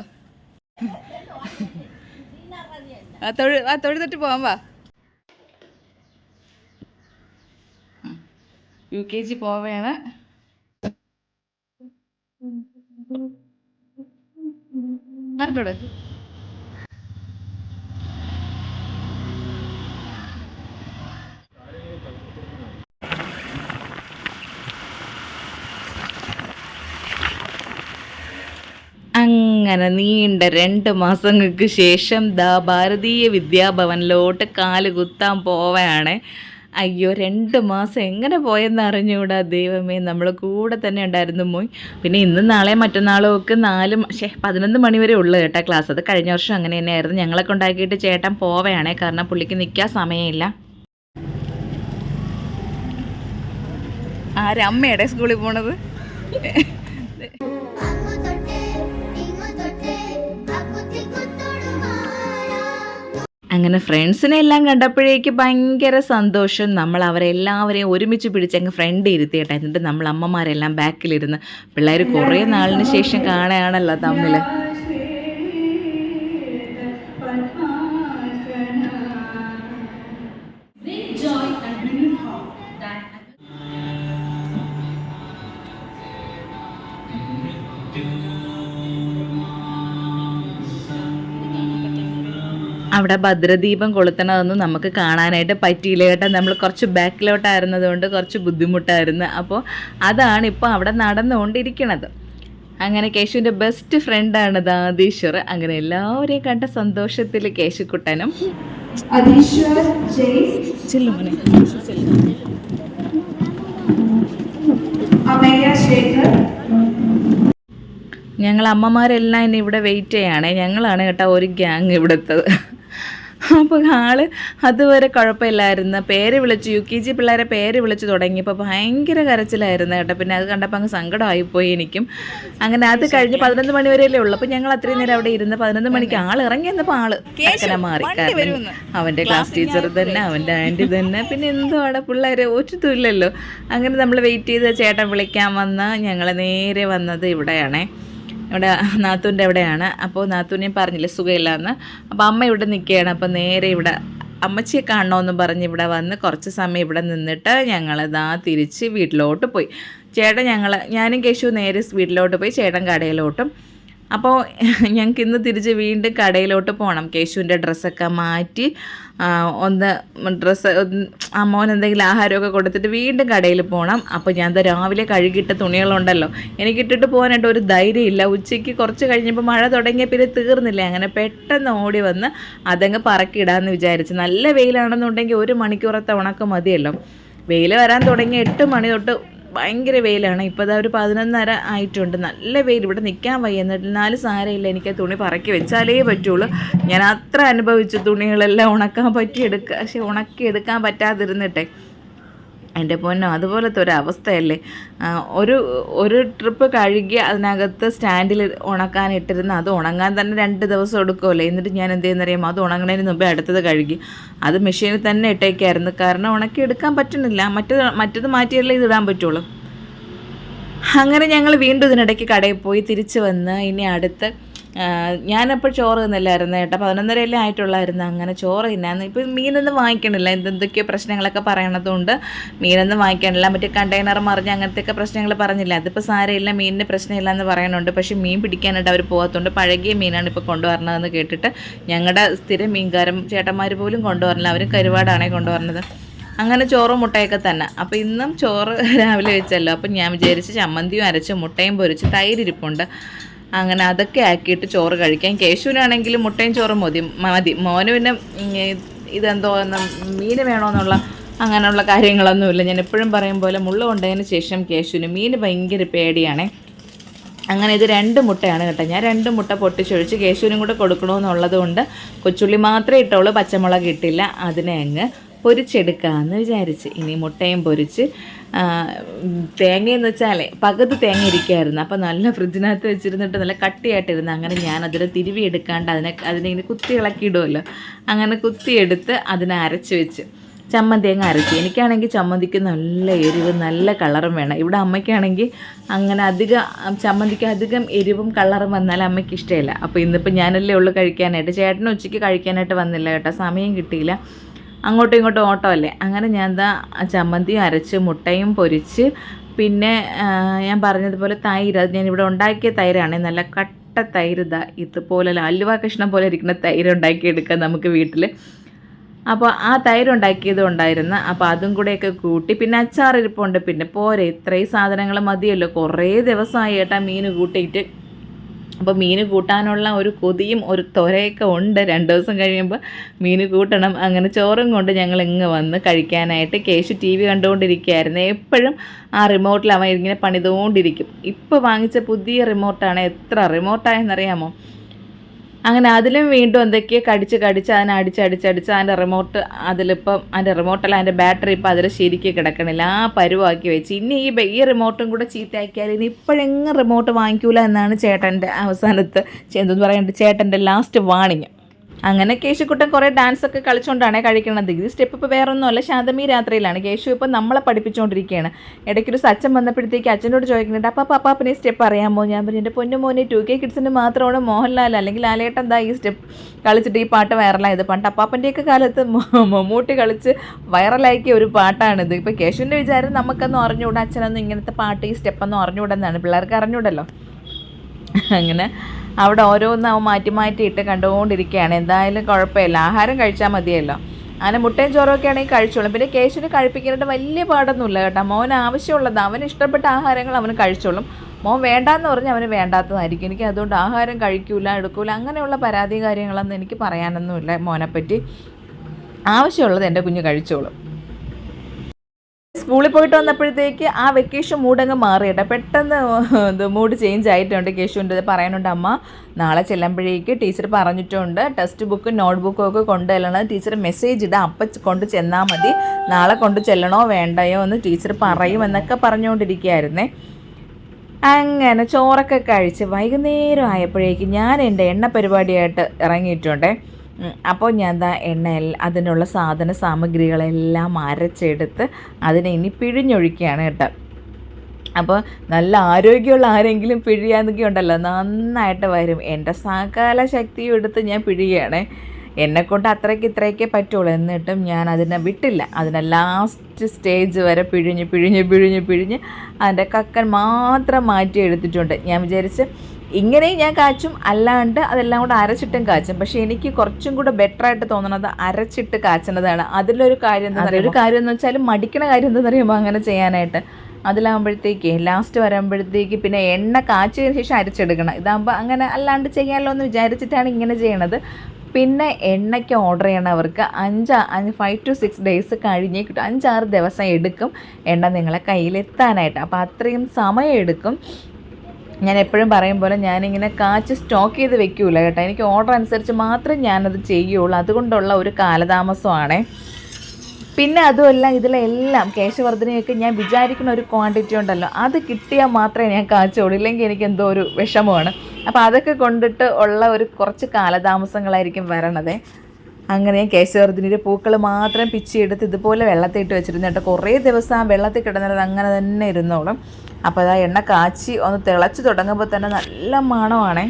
തൊഴു ആ തൊഴുതിട്ട് പോവാം വാ യു കെ ജി പോവേണ് ആരോട് അങ്ങനെ നീണ്ട രണ്ട് മാസങ്ങൾക്ക് ശേഷം ദാ ഭാരതീയ വിദ്യാഭവനിലോട്ട് കാൽ കുത്താൻ പോവുകയാണ് അയ്യോ രണ്ട് മാസം എങ്ങനെ പോയെന്ന് അറിഞ്ഞുകൂടാ ദൈവമേ. നമ്മൾ കൂടെ തന്നെ ഉണ്ടായിരുന്നു പോയി പിന്നെ ഇന്ന് നാളെ മറ്റന്നാളും ഒക്കെ നാല് ശേ പതിനൊന്ന് മണി വരെ ഉള്ളു കേട്ടോ ക്ലാസ്. അത് കഴിഞ്ഞ വർഷം അങ്ങനെ തന്നെയായിരുന്നു. ഞങ്ങളെ കൊണ്ടാക്കിയിട്ട് ചേട്ടൻ പോവുകയാണേ കാരണം പുള്ളിക്ക് നിൽക്കാൻ സമയമില്ല. ആരമ്മയുടെ സ്കൂളിൽ പോണത്? അങ്ങനെ ഫ്രണ്ട്സിനെ എല്ലാം കണ്ടപ്പോഴേക്ക് ഭയങ്കര സന്തോഷം. നമ്മൾ അവരെ എല്ലാവരെയും ഒരുമിച്ച് പിടിച്ചങ്ങ് ഫ്രണ്ട് ഇരുത്തിയിട്ടെ എന്നിട്ട് നമ്മൾ അമ്മമാരെല്ലാം ബാക്കിലിരുന്ന് പിള്ളേർ കുറേ നാളിന് ശേഷം കാണുകയാണല്ലോ തമ്മിൽ അവിടെ ഭദ്രദീപം കൊളുത്തണതൊന്നും നമുക്ക് കാണാനായിട്ട് പറ്റിയില്ല കേട്ടോ. നമ്മൾ കുറച്ച് ബാക്കിലോട്ടായിരുന്നതുകൊണ്ട് കുറച്ച് ബുദ്ധിമുട്ടായിരുന്നു. അപ്പോൾ അതാണ് ഇപ്പോൾ അവിടെ നടന്നുകൊണ്ടിരിക്കണത്. അങ്ങനെ കേശുവിന്റെ ബെസ്റ്റ് ഫ്രണ്ടാണ് ദാദീശ്വർ അങ്ങനെ എല്ലാവരെയും കണ്ട സന്തോഷത്തിൽ കേശുക്കുട്ടനും. ഞങ്ങൾ അമ്മമാരെല്ലാം ഇനി ഇവിടെ വെയിറ്റ് ചെയ്യാണ്. ഞങ്ങളാണ് കേട്ടോ ഒരു ഗ്യാങ് ഇവിടുത്തത്. അപ്പോൾ ആൾ അതുവരെ കുഴപ്പമില്ലായിരുന്നു. പേര് വിളിച്ചു യു കെ ജി പിള്ളേരെ പേര് വിളിച്ചു തുടങ്ങിയപ്പോൾ ഭയങ്കര കരച്ചിലായിരുന്നു കേട്ടോ. പിന്നെ അത് കണ്ടപ്പോൾ അങ്ങ് സങ്കടമായിപ്പോയി എനിക്കും. അങ്ങനെ അത് കഴിഞ്ഞ് പതിനൊന്ന് മണി വരെയല്ലേ ഉള്ളൂ. അപ്പോൾ ഞങ്ങൾ അത്രയും നേരം അവിടെ ഇരുന്ന് പതിനൊന്ന് മണിക്ക് ആൾ ഇറങ്ങി വന്നപ്പോൾ ആൾ അങ്ങനെ മാറി. കാരണം അവന്റെ ക്ലാസ് ടീച്ചർ തന്നെ അവന്റെ ആന്റി തന്നെ. പിന്നെ എന്തുവാണ് പിള്ളേരെ? ഒറ്റത്തുമില്ലല്ലോ അങ്ങനെ നമ്മൾ വെയിറ്റ് ചെയ്ത് ചേട്ടൻ വിളിക്കാൻ വന്ന് ഞങ്ങൾ നേരെ വന്നത് ഇവിടെയാണേ. ഇവിടെ നാത്തൂന്റെ അവിടെയാണ്. അപ്പോൾ നാത്തൂനെ പറഞ്ഞില്ലേ സുഖമില്ലാന്ന്. അപ്പോൾ അമ്മ ഇവിടെ നിൽക്കുകയാണ്. അപ്പോൾ നേരെ ഇവിടെ അമ്മച്ചിയെ കാണണമെന്ന് പറഞ്ഞ് ഇവിടെ വന്ന് കുറച്ച് സമയം ഇവിടെ നിന്നിട്ട് ഞങ്ങൾ ദാ തിരിച്ച് വീട്ടിലോട്ട് പോയി. ചേട്ടൻ ഞങ്ങൾ ഞാനും കേശു നേരെ വീട്ടിലോട്ട് പോയി ചേട്ടൻ കടയിലോട്ടും അപ്പോൾ [laughs] ഞങ്ങൾക്ക് ഇന്ന് തിരിച്ച് വീണ്ടും കടയിലോട്ട് പോകണം കേശുവിന്റെ ഡ്രസ്സൊക്കെ മാറ്റി ഒന്ന് ഡ്രസ്സ് അമ്മോൻ എന്തെങ്കിലും ആഹാരമൊക്കെ കൊടുത്തിട്ട് വീണ്ടും കടയിൽ പോകണം അപ്പോൾ ഞാൻ രാവിലെ കഴുകിയിട്ട തുണികളുണ്ടല്ലോ എനിക്ക് ഇട്ടിട്ട് പോകാനായിട്ട് ഒരു ധൈര്യമില്ല ഉച്ചയ്ക്ക് കുറച്ച് കഴിഞ്ഞപ്പോൾ മഴ തുടങ്ങിയ പിന്നെ തീർന്നില്ല അങ്ങനെ പെട്ടെന്ന് ഓടി വന്ന് അതങ്ങ് പറക്കിയിടാമെന്ന് വിചാരിച്ച്. നല്ല വെയിലാണെന്നുണ്ടെങ്കിൽ ഒരു മണിക്കൂറത്തെ ഉണക്കം മതിയല്ലോ. വെയിൽ വരാൻ തുടങ്ങി എട്ട് മണി തൊട്ട് ഭയങ്കര വെയിലാണ്. ഇപ്പോൾ ഇതാ ഒരു പതിനൊന്നര ആയിട്ടുണ്ട്. നല്ല വെയിൽ. ഇവിടെ നിൽക്കാൻ വയ്യ. നാല് സാരമില്ല എനിക്ക് ആ തുണി പറക്കി വെച്ചാലേ പറ്റുള്ളൂ. ഞാൻ അത്ര അനുഭവിച്ചു തുണികളെല്ലാം ഉണക്കാൻ പറ്റി എടുക്കുക പക്ഷെ ഉണക്കി എടുക്കാൻ പറ്റാതിരുന്നിട്ടെ. എന്റെ പൊന്നോ അതുപോലത്തെ ഒരു അവസ്ഥയല്ലേ ഒരു ഒരു ട്രിപ്പ് കഴുകി അതിനകത്ത് സ്റ്റാൻഡിൽ ഉണക്കാൻ ഇട്ടിരുന്ന അത് ഉണങ്ങാൻ തന്നെ രണ്ട് ദിവസം എടുക്കുമല്ലേ എന്നിട്ട് ഞാൻ എന്ത് ചെയ്യുന്നറിയാം അത് ഉണങ്ങണതിന് മുമ്പേ അടുത്തത് കഴുകി. അത് മെഷീനിൽ തന്നെ ഇട്ടേക്കായിരുന്നു. കാരണം ഉണക്കി എടുക്കാൻ പറ്റുന്നില്ല. മറ്റത് മറ്റത് മാറ്റിയല്ലേ ഇടാൻ പറ്റുള്ളൂ. അങ്ങനെ ഞങ്ങൾ വീണ്ടും ഇതിനിടയ്ക്ക് കടയിൽ പോയി തിരിച്ചു വന്ന് ഇനി അടുത്ത് ഞാനപ്പോൾ ചോറ് തിന്നില്ലായിരുന്നു കേട്ടോ. പതിനൊന്നരയല്ലേ ആയിട്ടുള്ളായിരുന്നു. അങ്ങനെ ചോറ് തിന്നാന്ന്. ഇപ്പം മീനൊന്നും വാങ്ങിക്കണില്ല. എന്തെന്തൊക്കെയോ പ്രശ്നങ്ങളൊക്കെ പറയണതുകൊണ്ട് മീനൊന്നും വാങ്ങിക്കണില്ല മറ്റേ കണ്ടെയ്നർ മറിഞ്ഞ് അങ്ങനത്തെയൊക്കെ പ്രശ്നങ്ങൾ പറഞ്ഞില്ല? അതിപ്പോൾ സാരമില്ല. മീനിന് പ്രശ്നമില്ല എന്ന് പറയുന്നുണ്ട് പക്ഷേ മീൻ പിടിക്കാനായിട്ട് അവർ പോകാത്തതുകൊണ്ട് പഴകിയ മീനാണ് ഇപ്പോൾ കൊണ്ടുവരണതെന്ന് കേട്ടിട്ട് ഞങ്ങളുടെ സ്ഥിരം മീൻകാരം ചേട്ടന്മാർ പോലും കൊണ്ടുവരണില്ല. അവർ കരുവാടാണേ കൊണ്ടുവരണത്. അങ്ങനെ ചോറും മുട്ടയൊക്കെ തന്നെ. അപ്പോൾ ഇന്നും ചോറ് രാവിലെ വെച്ചല്ലോ. അപ്പം ഞാൻ വിചാരിച്ച് ചമ്മന്തിയും അരച്ച് മുട്ടയും പൊരിച്ച് തൈര് ഇരിപ്പുണ്ട്. അങ്ങനെ അതൊക്കെ ആക്കിയിട്ട് ചോറ് കഴിക്കാം. കേശുവിനാണെങ്കിൽ മുട്ടയും ചോറും മതി. മതി. മോന് പിന്നെ ഇതെന്തോ മീൻ വേണമെന്നുള്ള അങ്ങനെയുള്ള കാര്യങ്ങളൊന്നുമില്ല. ഞാൻ എപ്പോഴും പറയും പോലെ മുള്ള കൊണ്ടതിന് ശേഷം കേശുവിന് മീൻ ഭയങ്കര പേടിയാണ്. അങ്ങനെ ഇത് രണ്ട് മുട്ടയാണ് കേട്ടോ. ഞാൻ രണ്ട് മുട്ട പൊട്ടിച്ചൊഴിച്ച് കേശുവിനും കൂടെ കൊടുക്കണമെന്നുള്ളത് കൊണ്ട് കൊച്ചുള്ളി മാത്രമേ ഇട്ടുള്ളൂ പച്ചമുളക് ഇട്ടില്ല. അതിനെ അങ്ങ് പൊരിച്ചെടുക്കാമെന്ന് വിചാരിച്ച്. ഇനി മുട്ടയും പൊരിച്ച് തേങ്ങയെന്ന് വെച്ചാലേ പകുതി തേങ്ങ ഇരിക്കുമായിരുന്നു അപ്പോൾ നല്ല ഫ്രിഡ്ജിനകത്ത് വെച്ചിരുന്നിട്ട് നല്ല കട്ടിയായിട്ടിരുന്നു അങ്ങനെ ഞാൻ അതിനെ തിരുവി എടുക്കാണ്ട് അതിനെ അതിനെ കുത്തി ഇളക്കി ഇടുമല്ലോ അങ്ങനെ കുത്തിയെടുത്ത് അതിനെ അരച്ച് വെച്ച്. ചമ്മന്തി അരച്ച്. എനിക്കാണെങ്കിൽ ചമ്മന്തിക്ക് നല്ല എരിവ് നല്ല കളറും വേണം. ഇവിടെ അമ്മയ്ക്കാണെങ്കിൽ അങ്ങനെ അധികം ചമ്മന്തിക്ക് അധികം എരിവും കളറും വന്നാൽ അമ്മയ്ക്ക് ഇഷ്ടമില്ല. അപ്പോൾ ഇന്നിപ്പോൾ ഞാനല്ലേ ഉള്ളു കഴിക്കാനായിട്ട്. ചേട്ടന് ഉച്ചയ്ക്ക് കഴിക്കാനായിട്ട് വന്നില്ല കേട്ടോ. സമയം കിട്ടിയില്ല. അങ്ങോട്ടും ഇങ്ങോട്ടും ഓട്ടമല്ലേ? അങ്ങനെ ഞാൻ എന്താ ചമ്മന്തി അരച്ച് മുട്ടയും പൊരിച്ച് പിന്നെ ഞാൻ പറഞ്ഞതുപോലെ തൈര്. അത് ഞാൻ ഇവിടെ ഉണ്ടാക്കിയ തൈരാണ്. നല്ല കട്ട തൈര് ഇതാ ഇതുപോലെ അലുവ കഷ്ണം പോലെ ഇരിക്കുന്ന തൈര് ഉണ്ടാക്കിയെടുക്കാം നമുക്ക് വീട്ടിൽ അപ്പോൾ ആ തൈര് ഉണ്ടാക്കിയത് ഉണ്ടായിരുന്നു അപ്പോൾ അതും കൂടെയൊക്കെ കൂട്ടി. പിന്നെ അച്ചാർ ഇരിപ്പുണ്ട്. പിന്നെ പോരെ ഇത്രയും സാധനങ്ങൾ മതിയല്ലോ. കുറേ ദിവസമായിട്ടാ മീൻ കൂട്ടിയിട്ട്. അപ്പോൾ മീൻ കൂട്ടാനുള്ള ഒരു കൊതിയും ഒരു തൊരയൊക്കെ ഉണ്ട്. രണ്ട് ദിവസം കഴിയുമ്പോൾ മീൻ കൂട്ടണം. അങ്ങനെ ചോറും കൊണ്ട് ഞങ്ങൾ ഇങ്ങ് വന്ന് കഴിക്കാനായിട്ട് കേശു ടി വി കണ്ടുകൊണ്ടിരിക്കുകയായിരുന്നു. എപ്പോഴും ആ റിമോട്ടിൽ അവൻ ഇങ്ങനെ പണിതുകൊണ്ടിരിക്കും. ഇപ്പോൾ വാങ്ങിച്ച പുതിയ റിമോട്ടാണ്. എത്ര റിമോട്ടായെന്നറിയാമോ? അങ്ങനെ അതിലും വീണ്ടും എന്തൊക്കെയോ കടിച്ച് കടിച്ച് അതിനെ അടിച്ചടിച്ചടിച്ച് അതിന്റെ റിമോട്ട് അതിലിപ്പം അതിന്റെ റിമോട്ടല്ല അതിന്റെ ബാറ്ററി ഇപ്പം അതിൽ ശരിക്ക് കിടക്കണില്ല. ആ പരുവാക്കി വെച്ച്. ഇനി ഈ ഈ റിമോട്ടും കൂടെ ചീത്തയാക്കിയാൽ ഇനി ഇപ്പോഴെങ്ങും റിമോട്ട് വാങ്ങിക്കൂല എന്നാണ് ചേട്ടന്റെ അവസാനത്ത് എന്തെന്ന് പറയേണ്ടത് ചേട്ടന്റെ ലാസ്റ്റ് വാണിങ് അങ്ങനെ കേശുക്കുട്ടൻ കുറേ ഡാൻസ് ഒക്കെ കളിച്ചുകൊണ്ടാണ് കഴിക്കണത്. ഇത് സ്റ്റെപ്പ് ഇപ്പോൾ വേറെ ഒന്നുമല്ല ശാന്തമി രാത്രിയിലാണ്. കേശു ഇപ്പം നമ്മളെ പഠിപ്പിച്ചുകൊണ്ടിരിക്കുകയാണ് ഇടയ്ക്കൊരു സച്ചൻ വന്നപ്പോഴത്തേക്ക് അച്ഛനോട് ചോദിക്കുന്നുണ്ട് അപ്പം പപ്പാപ്പനെ സ്റ്റെപ്പ് അറിയാമോ? ഞാൻ പറഞ്ഞു എന്റെ പൊന്നു മോനെ ടു കെ കിഡ്സിന് മാത്രമാണ് മോഹൻലാൽ അല്ലെങ്കിൽ ലാലേട്ടൻ എന്താ ഈ സ്റ്റെപ്പ് കളിച്ചിട്ട് ഈ പാട്ട് വൈറലായത് പണ്ട് അപ്പാപ്പന്റെയൊക്കെ കാലത്ത് മമ്മൂട്ടി കളിച്ച് വൈറലാക്കിയ ഒരു പാട്ടാണിത്. ഇപ്പോൾ കേശുവിന്റെ വിചാരം നമുക്കൊന്നും അറിഞ്ഞുകൂടാ അച്ഛനൊന്നും ഇങ്ങനത്തെ പാട്ട് ഈ സ്റ്റെപ്പൊന്നും അറിഞ്ഞുകൂടെന്നാണ്. പിള്ളേർക്ക് അറിഞ്ഞൂടല്ലോ അങ്ങനെ അവിടെ ഓരോന്ന് അവൻ മാറ്റി മാറ്റി ഇട്ട് കണ്ടുകൊണ്ടിരിക്കുകയാണ്. എന്തായാലും കുഴപ്പമില്ല. ആഹാരം കഴിച്ചാൽ മതിയല്ലോ. അങ്ങനെ മുട്ടയും ചോറൊക്കെ ആണെങ്കിൽ കഴിച്ചോളും. പിന്നെ കേശുവിന് കഴിപ്പിക്കാനായിട്ട് വലിയ പാടൊന്നുമില്ല കേട്ടോ. മോൻ ആവശ്യമുള്ളത് അവന് ഇഷ്ടപ്പെട്ട ആഹാരങ്ങൾ അവന് കഴിച്ചോളും. മോൻ വേണ്ടാന്ന് പറഞ്ഞ് അവന് വേണ്ടാത്തതായിരിക്കും. എനിക്ക് അതുകൊണ്ട് ആഹാരം കഴിക്കൂല എടുക്കൂല അങ്ങനെയുള്ള പരാതി കാര്യങ്ങളൊന്നും എനിക്ക് പറയാനൊന്നുമില്ല മോനെപ്പറ്റി. ആവശ്യമുള്ളത് എന്റെ കുഞ്ഞ് കഴിച്ചോളും. സ്കൂളിൽ പോയിട്ട് വന്നപ്പോഴത്തേക്ക് ആ വെക്കേഷൻ മൂടങ്ങ് മാറിയിട്ടെ പെട്ടെന്ന് മൂഡ് ചേഞ്ച് ആയിട്ടുണ്ട് കേശുവിന്റെ ഇത് പറയാനുണ്ട്. അമ്മ നാളെ ചെല്ലുമ്പോഴേക്ക് ടീച്ചർ പറഞ്ഞിട്ടുണ്ട് ടെക്സ്റ്റ് ബുക്കും നോട്ട് ബുക്കും ഒക്കെ കൊണ്ടുചെല്ലണം ടീച്ചർ മെസ്സേജ് ഇടാം. അപ്പം കൊണ്ട് ചെന്നാൽ മതി. നാളെ കൊണ്ട് ചെല്ലണോ വേണ്ടയോ എന്ന് ടീച്ചർ പറയും എന്നൊക്കെ പറഞ്ഞുകൊണ്ടിരിക്കുകയായിരുന്നേ. അങ്ങനെ ചോറൊക്കെ കഴിച്ച് വൈകുന്നേരം ആയപ്പോഴേക്ക് ഞാൻ എന്റെ എണ്ണ പരിപാടിയായിട്ട് ഇറങ്ങിയിട്ടുണ്ടേ. അപ്പോൾ ഞാൻ എന്താ എണ്ണയിൽ അതിനുള്ള സാധന സാമഗ്രികളെല്ലാം അരച്ചെടുത്ത് അതിനെ ഇനി പിഴിഞ്ഞൊഴിക്കുകയാണ് കേട്ടോ. അപ്പോൾ നല്ല ആരോഗ്യമുള്ള ആരെങ്കിലും പിഴിയാന്നൊക്കെ ഉണ്ടല്ലോ നന്നായിട്ട് വരും. എന്റെ സകല ശക്തിയും എടുത്ത് ഞാൻ പിഴിയുകയാണേ. എന്നെക്കൊണ്ട് അത്രയ്ക്ക് ഇത്രയൊക്കെ പറ്റുള്ളൂ. എന്നിട്ടും ഞാൻ അതിനെ വിട്ടില്ല. അതിനെ ലാസ്റ്റ് സ്റ്റേജ് വരെ പിഴിഞ്ഞ് പിഴിഞ്ഞ് പിഴിഞ്ഞ് പിഴിഞ്ഞ് അതിന്റെ കക്കൻ മാത്രം മാറ്റി എടുത്തിട്ടുണ്ട് ഞാൻ വിചാരിച്ച് ഇങ്ങനെയും ഞാൻ കാച്ചും അല്ലാണ്ട് അതെല്ലാം കൂടെ അരച്ചിട്ടും കാച്ചും. പക്ഷെ എനിക്ക് കുറച്ചും കൂടെ ബെറ്റർ ആയിട്ട് തോന്നുന്നത് അരച്ചിട്ട് കാച്ചുന്നതാണ്. അതിലൊരു കാര്യം എന്താ ഒരു കാര്യം എന്ന് വെച്ചാൽ മടിക്കണ കാര്യം എന്താണെന്ന് പറയുമ്പോൾ അങ്ങനെ ചെയ്യാനായിട്ട്? അതിലാകുമ്പോഴത്തേക്ക് ലാസ്റ്റ് വരുമ്പോഴത്തേക്ക് പിന്നെ എണ്ണ കാച്ചതിന് ശേഷം അരച്ചെടുക്കണം. ഇതാകുമ്പോൾ അങ്ങനെ അല്ലാണ്ട് ചെയ്യാമല്ലോ എന്ന് വിചാരിച്ചിട്ടാണ് ഇങ്ങനെ ചെയ്യണത്. പിന്നെ എണ്ണയ്ക്ക് ഓർഡർ ചെയ്യണവർക്ക് അഞ്ച് അഞ്ച് ഫൈവ് ടു സിക്സ് ഡേയ്സ് കഴിഞ്ഞേ കിട്ടും. അഞ്ചാറ് ദിവസം എടുക്കും എണ്ണ നിങ്ങളെ കയ്യിലെത്താനായിട്ട്. അപ്പോൾ അത്രയും സമയം എടുക്കും. ഞാൻ എപ്പോഴും പറയും പോലെ ഞാനിങ്ങനെ കാച്ച് സ്റ്റോക്ക് ചെയ്ത് വെക്കൂല കേട്ടോ. എനിക്ക് ഓർഡർ അനുസരിച്ച് മാത്രം ഞാനത് ചെയ്യുള്ളൂ. അതുകൊണ്ടുള്ള ഒരു കാലതാമസമാണ്. പിന്നെ അതുമല്ല ഇതിലെല്ലാം കേശവർദ്ധനയൊക്കെ ഞാൻ വിചാരിക്കുന്ന ഒരു ക്വാണ്ടിറ്റി ഉണ്ടല്ലോ. അത് കിട്ടിയാൽ മാത്രമേ ഞാൻ കാച്ചുള്ളൂ ഇല്ലെങ്കിൽ എനിക്ക് എന്തോ ഒരു വിഷമമാണ്. അപ്പോൾ അതൊക്കെ കൊണ്ടിട്ട് ഉള്ള ഒരു കുറച്ച് കാലതാമസങ്ങളായിരിക്കും വരണതേ. അങ്ങനെ കേശവർദ്ധിനിയുടെ പൂക്കൾ മാത്രം പിച്ചിയെടുത്ത് ഇതുപോലെ വെള്ളത്തിട്ട് വെച്ചിരുന്നു കേട്ടോ. കുറേ ദിവസം ആ വെള്ളത്തിൽ കിടന്നത് അങ്ങനെ തന്നെ ഇരുന്നോളും. അപ്പോൾ ആ എണ്ണ കാച്ചി ഒന്ന് തിളച്ച് തുടങ്ങുമ്പോൾ തന്നെ നല്ല മണമാണേ.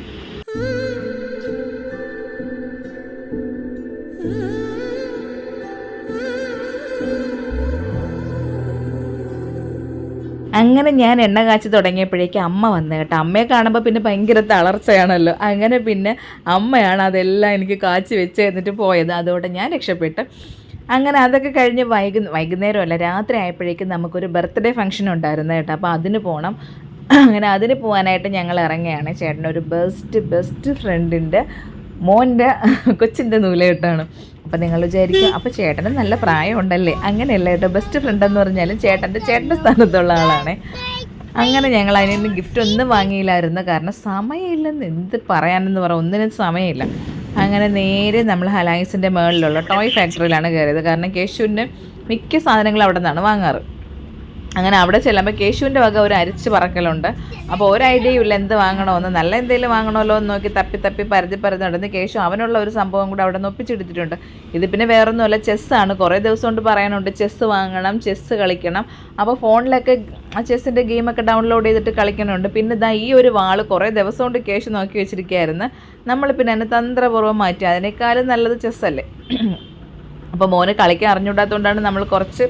അങ്ങനെ ഞാൻ എണ്ണ കാച്ചി തുടങ്ങിയപ്പോഴേക്ക് അമ്മ വന്നു കേട്ടോ. അമ്മയെ കാണുമ്പോൾ പിന്നെ ഭയങ്കര തളർച്ചയാണല്ലോ. അങ്ങനെ പിന്നെ അമ്മയാണ് അതെല്ലാം എനിക്ക് കാച്ചി വെച്ച് എന്നിട്ട് പോയത്. അതുകൊണ്ട് ഞാൻ രക്ഷപ്പെട്ടു. അങ്ങനെ അതൊക്കെ കഴിഞ്ഞ് വൈകു വൈകുന്നേരമല്ല രാത്രി ആയപ്പോഴേക്കും നമുക്കൊരു ബർത്ത്ഡേ ഫംഗ്ഷൻ ഉണ്ടായിരുന്നു കേട്ടോ. അപ്പോൾ അതിന് പോകണം അങ്ങനെ അതിന് പോകാനായിട്ട് ഞങ്ങൾ ഇറങ്ങുകയാണ്. ഒരു ബെസ്റ്റ് ബെസ്റ്റ് ഫ്രണ്ടിന്റെ മോന്റെ കൊച്ചിന്റെ നൂലേട്ടാണ് അപ്പം നിങ്ങൾ വിചാരിക്കും അപ്പോൾ ചേട്ടന് നല്ല പ്രായമുണ്ടല്ലേ? അങ്ങനെയല്ല? കേട്ടോ ബെസ്റ്റ് ഫ്രണ്ട് എന്ന് പറഞ്ഞാലും ചേട്ടന്റെ ചേട്ടന്റെ സ്ഥാനത്തുള്ള ആളാണ്. അങ്ങനെ ഞങ്ങൾ അതിന് ഗിഫ്റ്റ് ഒന്നും വാങ്ങിയില്ലായിരുന്നു. കാരണം സമയമില്ലെന്ന് എന്ത് പറയാനെന്ന് പറ ഒന്നിനും സമയമില്ല. അങ്ങനെ നേരെ നമ്മൾ ഹലാങ്സിന്റെ മുകളിലുള്ള ടോയ് ഫാക്ടറിയിലാണ് കയറിയത്. കാരണം കേശുവിന്റെ മിക്ക സാധനങ്ങളും അവിടെ നിന്നാണ് വാങ്ങാറ്. അങ്ങനെ അവിടെ ചെല്ലുമ്പോൾ കേശുവിന്റെ വക ഒരു അരിച്ച് പറക്കലുണ്ട്. അപ്പോൾ ഒരു ഐഡിയയും ഇല്ല എന്ത് വാങ്ങണമെന്ന് നല്ല എന്തെങ്കിലും വാങ്ങണമല്ലോ എന്ന് നോക്കി തപ്പി തപ്പി പരതി പരതി നടന്ന് കേശു അവനുള്ള ഒരു സംഭവം കൂടെ അവിടെ നിന്ന് ഒപ്പിച്ചെടുത്തിട്ടുണ്ട്. ഇത് പിന്നെ വേറൊന്നുമല്ല ചെസ്സാണ് കുറേ ദിവസം കൊണ്ട് പറയാനുണ്ട് ചെസ്സ് വാങ്ങണം ചെസ്സ് കളിക്കണം. അപ്പോൾ ഫോണിലൊക്കെ ആ ചെസ്സിന്റെ ഗെയിമൊക്കെ ഡൗൺലോഡ് ചെയ്തിട്ട് കളിക്കണമുണ്ട് പിന്നെ ഇതാ ഈ ഒരു വാൾ കുറേ ദിവസം കൊണ്ട് കേശു നോക്കി വെച്ചിരിക്കുകയായിരുന്നു. നമ്മൾ പിന്നെ അതിനെ തന്ത്രപൂർവം മാറ്റി. അതിനേക്കാളും നല്ലത് ചെസ്സല്ലേ അപ്പോൾ മോന് കളിക്കാൻ അറിഞ്ഞുകൂടാത്തതുകൊണ്ടാണ് നമ്മൾ കുറച്ച്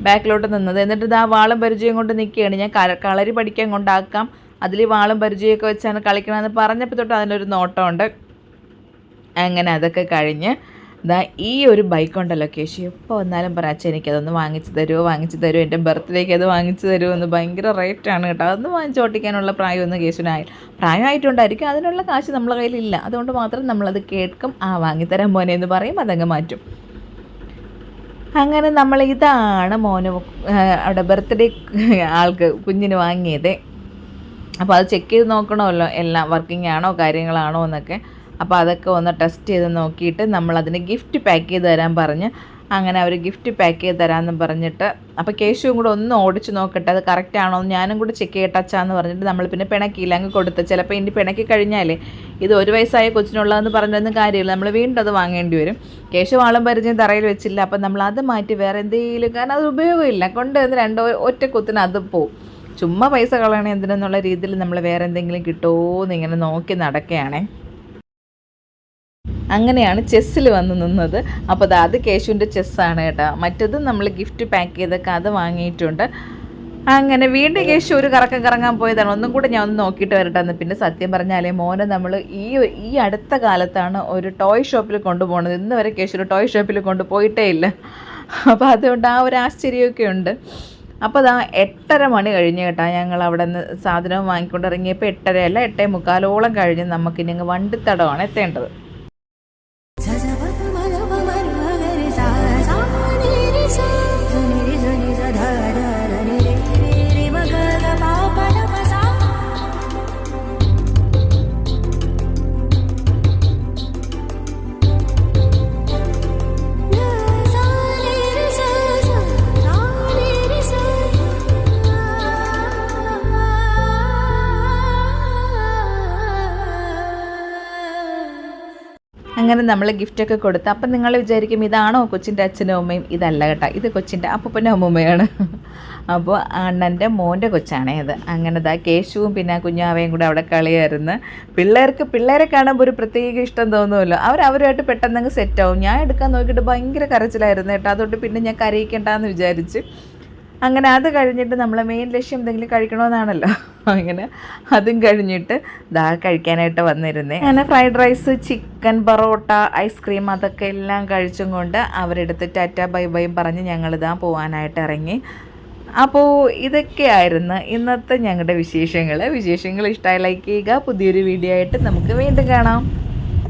ബാക്കിലോട്ട് നിന്നത്. എന്നിട്ട് ഇത് ആ വാളും പരിചയം കൊണ്ട് നിൽക്കുകയാണ്. ഞാൻ കളരി പഠിക്കാൻ കൊണ്ടാക്കാം. അതിൽ വാളും പരിചയമൊക്കെ വെച്ചാണ് കളിക്കണമെന്ന് പറഞ്ഞപ്പോൾ തൊട്ട് അതിനൊരു നോട്ടമുണ്ട്. അങ്ങനെ അതൊക്കെ കഴിഞ്ഞ് ദാ ഈ ഒരു ബൈക്ക് ഉണ്ടല്ലോ കേശു. എപ്പോൾ വന്നാലും പറ അച്ഛൻ എനിക്കതൊന്ന് വാങ്ങിച്ചു തരുമോ വാങ്ങിച്ചു തരുമോ എന്റെ ബർത്ത്ഡേക്ക് അത് വാങ്ങിച്ചു തരുമോ എന്ന് ഭയങ്കര റേറ്റാണ് കേട്ടോ. അതൊന്ന് വാങ്ങിച്ച് ഓട്ടിക്കാനുള്ള പ്രായമൊന്നും കേശുവിനായി പ്രായമായിട്ടുണ്ടായിരിക്കും. അതിനുള്ള കാശ് നമ്മളെ കയ്യിലില്ല. അതുകൊണ്ട് മാത്രം നമ്മളത് കേൾക്കും. ആ വാങ്ങിത്തരാൻ പോനെ എന്ന് പറയും അതങ്ങ് മാറ്റും. അങ്ങനെ നമ്മൾ ഇതാണ് മോന് അവിടെ ബർത്ത്ഡേ ആൾക്ക് കുഞ്ഞിന് വാങ്ങിയത്. അപ്പോൾ അത് ചെക്ക് ചെയ്ത് നോക്കണമല്ലോ എല്ലാം വർക്കിംഗ് ആണോ കാര്യങ്ങളാണോ എന്നൊക്കെ. അപ്പോൾ അതൊക്കെ ഒന്ന് ടെസ്റ്റ് ചെയ്ത് നോക്കിയിട്ട് നമ്മൾ അതിന് ഗിഫ്റ്റ് പാക്ക് ചെയ്ത് തരാൻ പറഞ്ഞ് അങ്ങനെ അവർ ഗിഫ്റ്റ് പാക്ക് ചെയ്ത് തരാമെന്ന് പറഞ്ഞിട്ട്. അപ്പോൾ കേശുവും കൂടെ ഒന്ന് ഓടിച്ച് നോക്കട്ടെ അത് കറക്റ്റ് ആണോ ഞാനും കൂടെ ചെക്ക് ചെയ്യട്ടെ അച്ഛാന്ന് പറഞ്ഞിട്ട് നമ്മൾ പിന്നെ പിണക്കിയില്ല അങ്ങ് കൊടുത്ത്. ചിലപ്പോൾ ഇനി പിണക്കി കഴിഞ്ഞാലേ ഇത് ഒരു വയസ്സായ കൊച്ചിനുള്ളതെന്ന് പറഞ്ഞൊന്നും കാര്യമില്ല നമ്മൾ വീണ്ടും അത് വാങ്ങേണ്ടി വരും. കേശു വാളും പരിചയം തറയിൽ വെച്ചില്ല അപ്പം നമ്മൾ അത് മാറ്റി വേറെ എന്തെങ്കിലും കാരണം അത് ഉപയോഗമില്ല. കൊണ്ട് വന്ന് രണ്ടോ ഒറ്റ കുത്തിന് അത് പോവും. ചുമ്മാ പൈസ കളയണേ എന്തിനെന്നുള്ള രീതിയിൽ നമ്മൾ വേറെ എന്തെങ്കിലും കിട്ടുമോ എന്ന് ഇങ്ങനെ നോക്കി നടക്കുകയാണേ. അങ്ങനെയാണ് ചെസ്സിൽ വന്ന് നിന്നത്. അപ്പോൾ അത് കേശുവിന്റെ ചെസ്സാണ് കേട്ടോ. മറ്റത് നമ്മൾ ഗിഫ്റ്റ് പാക്ക് ചെയ്തൊക്കെ അത് വാങ്ങിയിട്ടുണ്ട്. അങ്ങനെ വീണ്ടും കേശു ഒരു കറക്കം കറങ്ങാൻ പോയതാണ്. ഒന്നും കൂടെ ഞാൻ ഒന്ന് നോക്കിയിട്ട് വരട്ടെ എന്ന് പിന്നെ സത്യം പറഞ്ഞാലേ മോനെ നമ്മൾ ഈ ഈ അടുത്ത കാലത്താണ് ഒരു ടോയ് ഷോപ്പിൽ കൊണ്ടുപോകുന്നത്. ഇന്ന് വരെ കേശു ഒരു ടോയ് ഷോപ്പിൽ കൊണ്ടുപോയിട്ടേ ഇല്ല. അപ്പോൾ അതുകൊണ്ട് ആ ഒരു ആശ്ചര്യമൊക്കെ ഉണ്ട്. അപ്പോൾ അതാ എട്ടര മണി കഴിഞ്ഞ് കേട്ടാ ഞങ്ങൾ അവിടെ നിന്ന് സാധനവും വാങ്ങിക്കൊണ്ട് ഇറങ്ങിയപ്പോൾ എട്ടരയല്ല എട്ടേ മുക്കാലോളം കഴിഞ്ഞ് നമുക്കിനി വണ്ടിത്തടമാണ് എത്തേണ്ടത്. അങ്ങനെ നമ്മൾ ഗിഫ്റ്റൊക്കെ കൊടുത്ത് അപ്പം നിങ്ങൾ വിചാരിക്കും ഇതാണോ കൊച്ചിന്റെ അച്ഛനും അമ്മയും? ഇതല്ല കേട്ടോ ഇത് കൊച്ചിന്റെ അപ്പൂപ്പന്റെ അമ്മൂമ്മയാണ്. [laughs] അപ്പോൾ അണ്ണന്റെ മോന്റെ കൊച്ചാണേ അത് അങ്ങനെ ദാ കേശുവും പിന്നെ കുഞ്ഞാവയും കൂടെ അവിടെ കളിയായിരുന്നു. പിള്ളേർക്ക് പിള്ളേരെ കാണുമ്പോൾ ഒരു പ്രത്യേക ഇഷ്ടം തോന്നുമല്ലോ. അവർ അവരുമായിട്ട് പെട്ടെന്ന് അങ്ങ് സെറ്റാവും ഞാൻ എടുക്കാൻ നോക്കിയിട്ട് ഭയങ്കര കരച്ചിലായിരുന്നു കേട്ടോ. അതുകൊണ്ട് പിന്നെ ഞാൻ കരയിക്കേണ്ടെന്ന് വിചാരിച്ച് അങ്ങനെ അത് കഴിഞ്ഞിട്ട് നമ്മൾ മെയിൻ ലക്ഷ്യം എന്തെങ്കിലും കഴിക്കണമെന്നാണല്ലോ അങ്ങനെ അതും കഴിഞ്ഞിട്ട് ദാ കഴിക്കാനായിട്ട് വന്നിരുന്നേ. അങ്ങനെ fried rice chicken parotta ice cream അതൊക്കെ എല്ലാം കഴിച്ചും കൊണ്ട് അവരെടുത്ത് ടാറ്റ ബൈ ബൈയും പറഞ്ഞ് ഞങ്ങളിതാ പോകാനായിട്ട് ഇറങ്ങി. അപ്പോൾ ഇതൊക്കെയായിരുന്നു ഇന്നത്തെ ഞങ്ങളുടെ വിശേഷങ്ങൾ വിശേഷങ്ങൾ ഇഷ്ടമായി ലൈക്ക് ചെയ്യുക. പുതിയൊരു വീഡിയോ ആയിട്ട് നമുക്ക് വീണ്ടും കാണാം.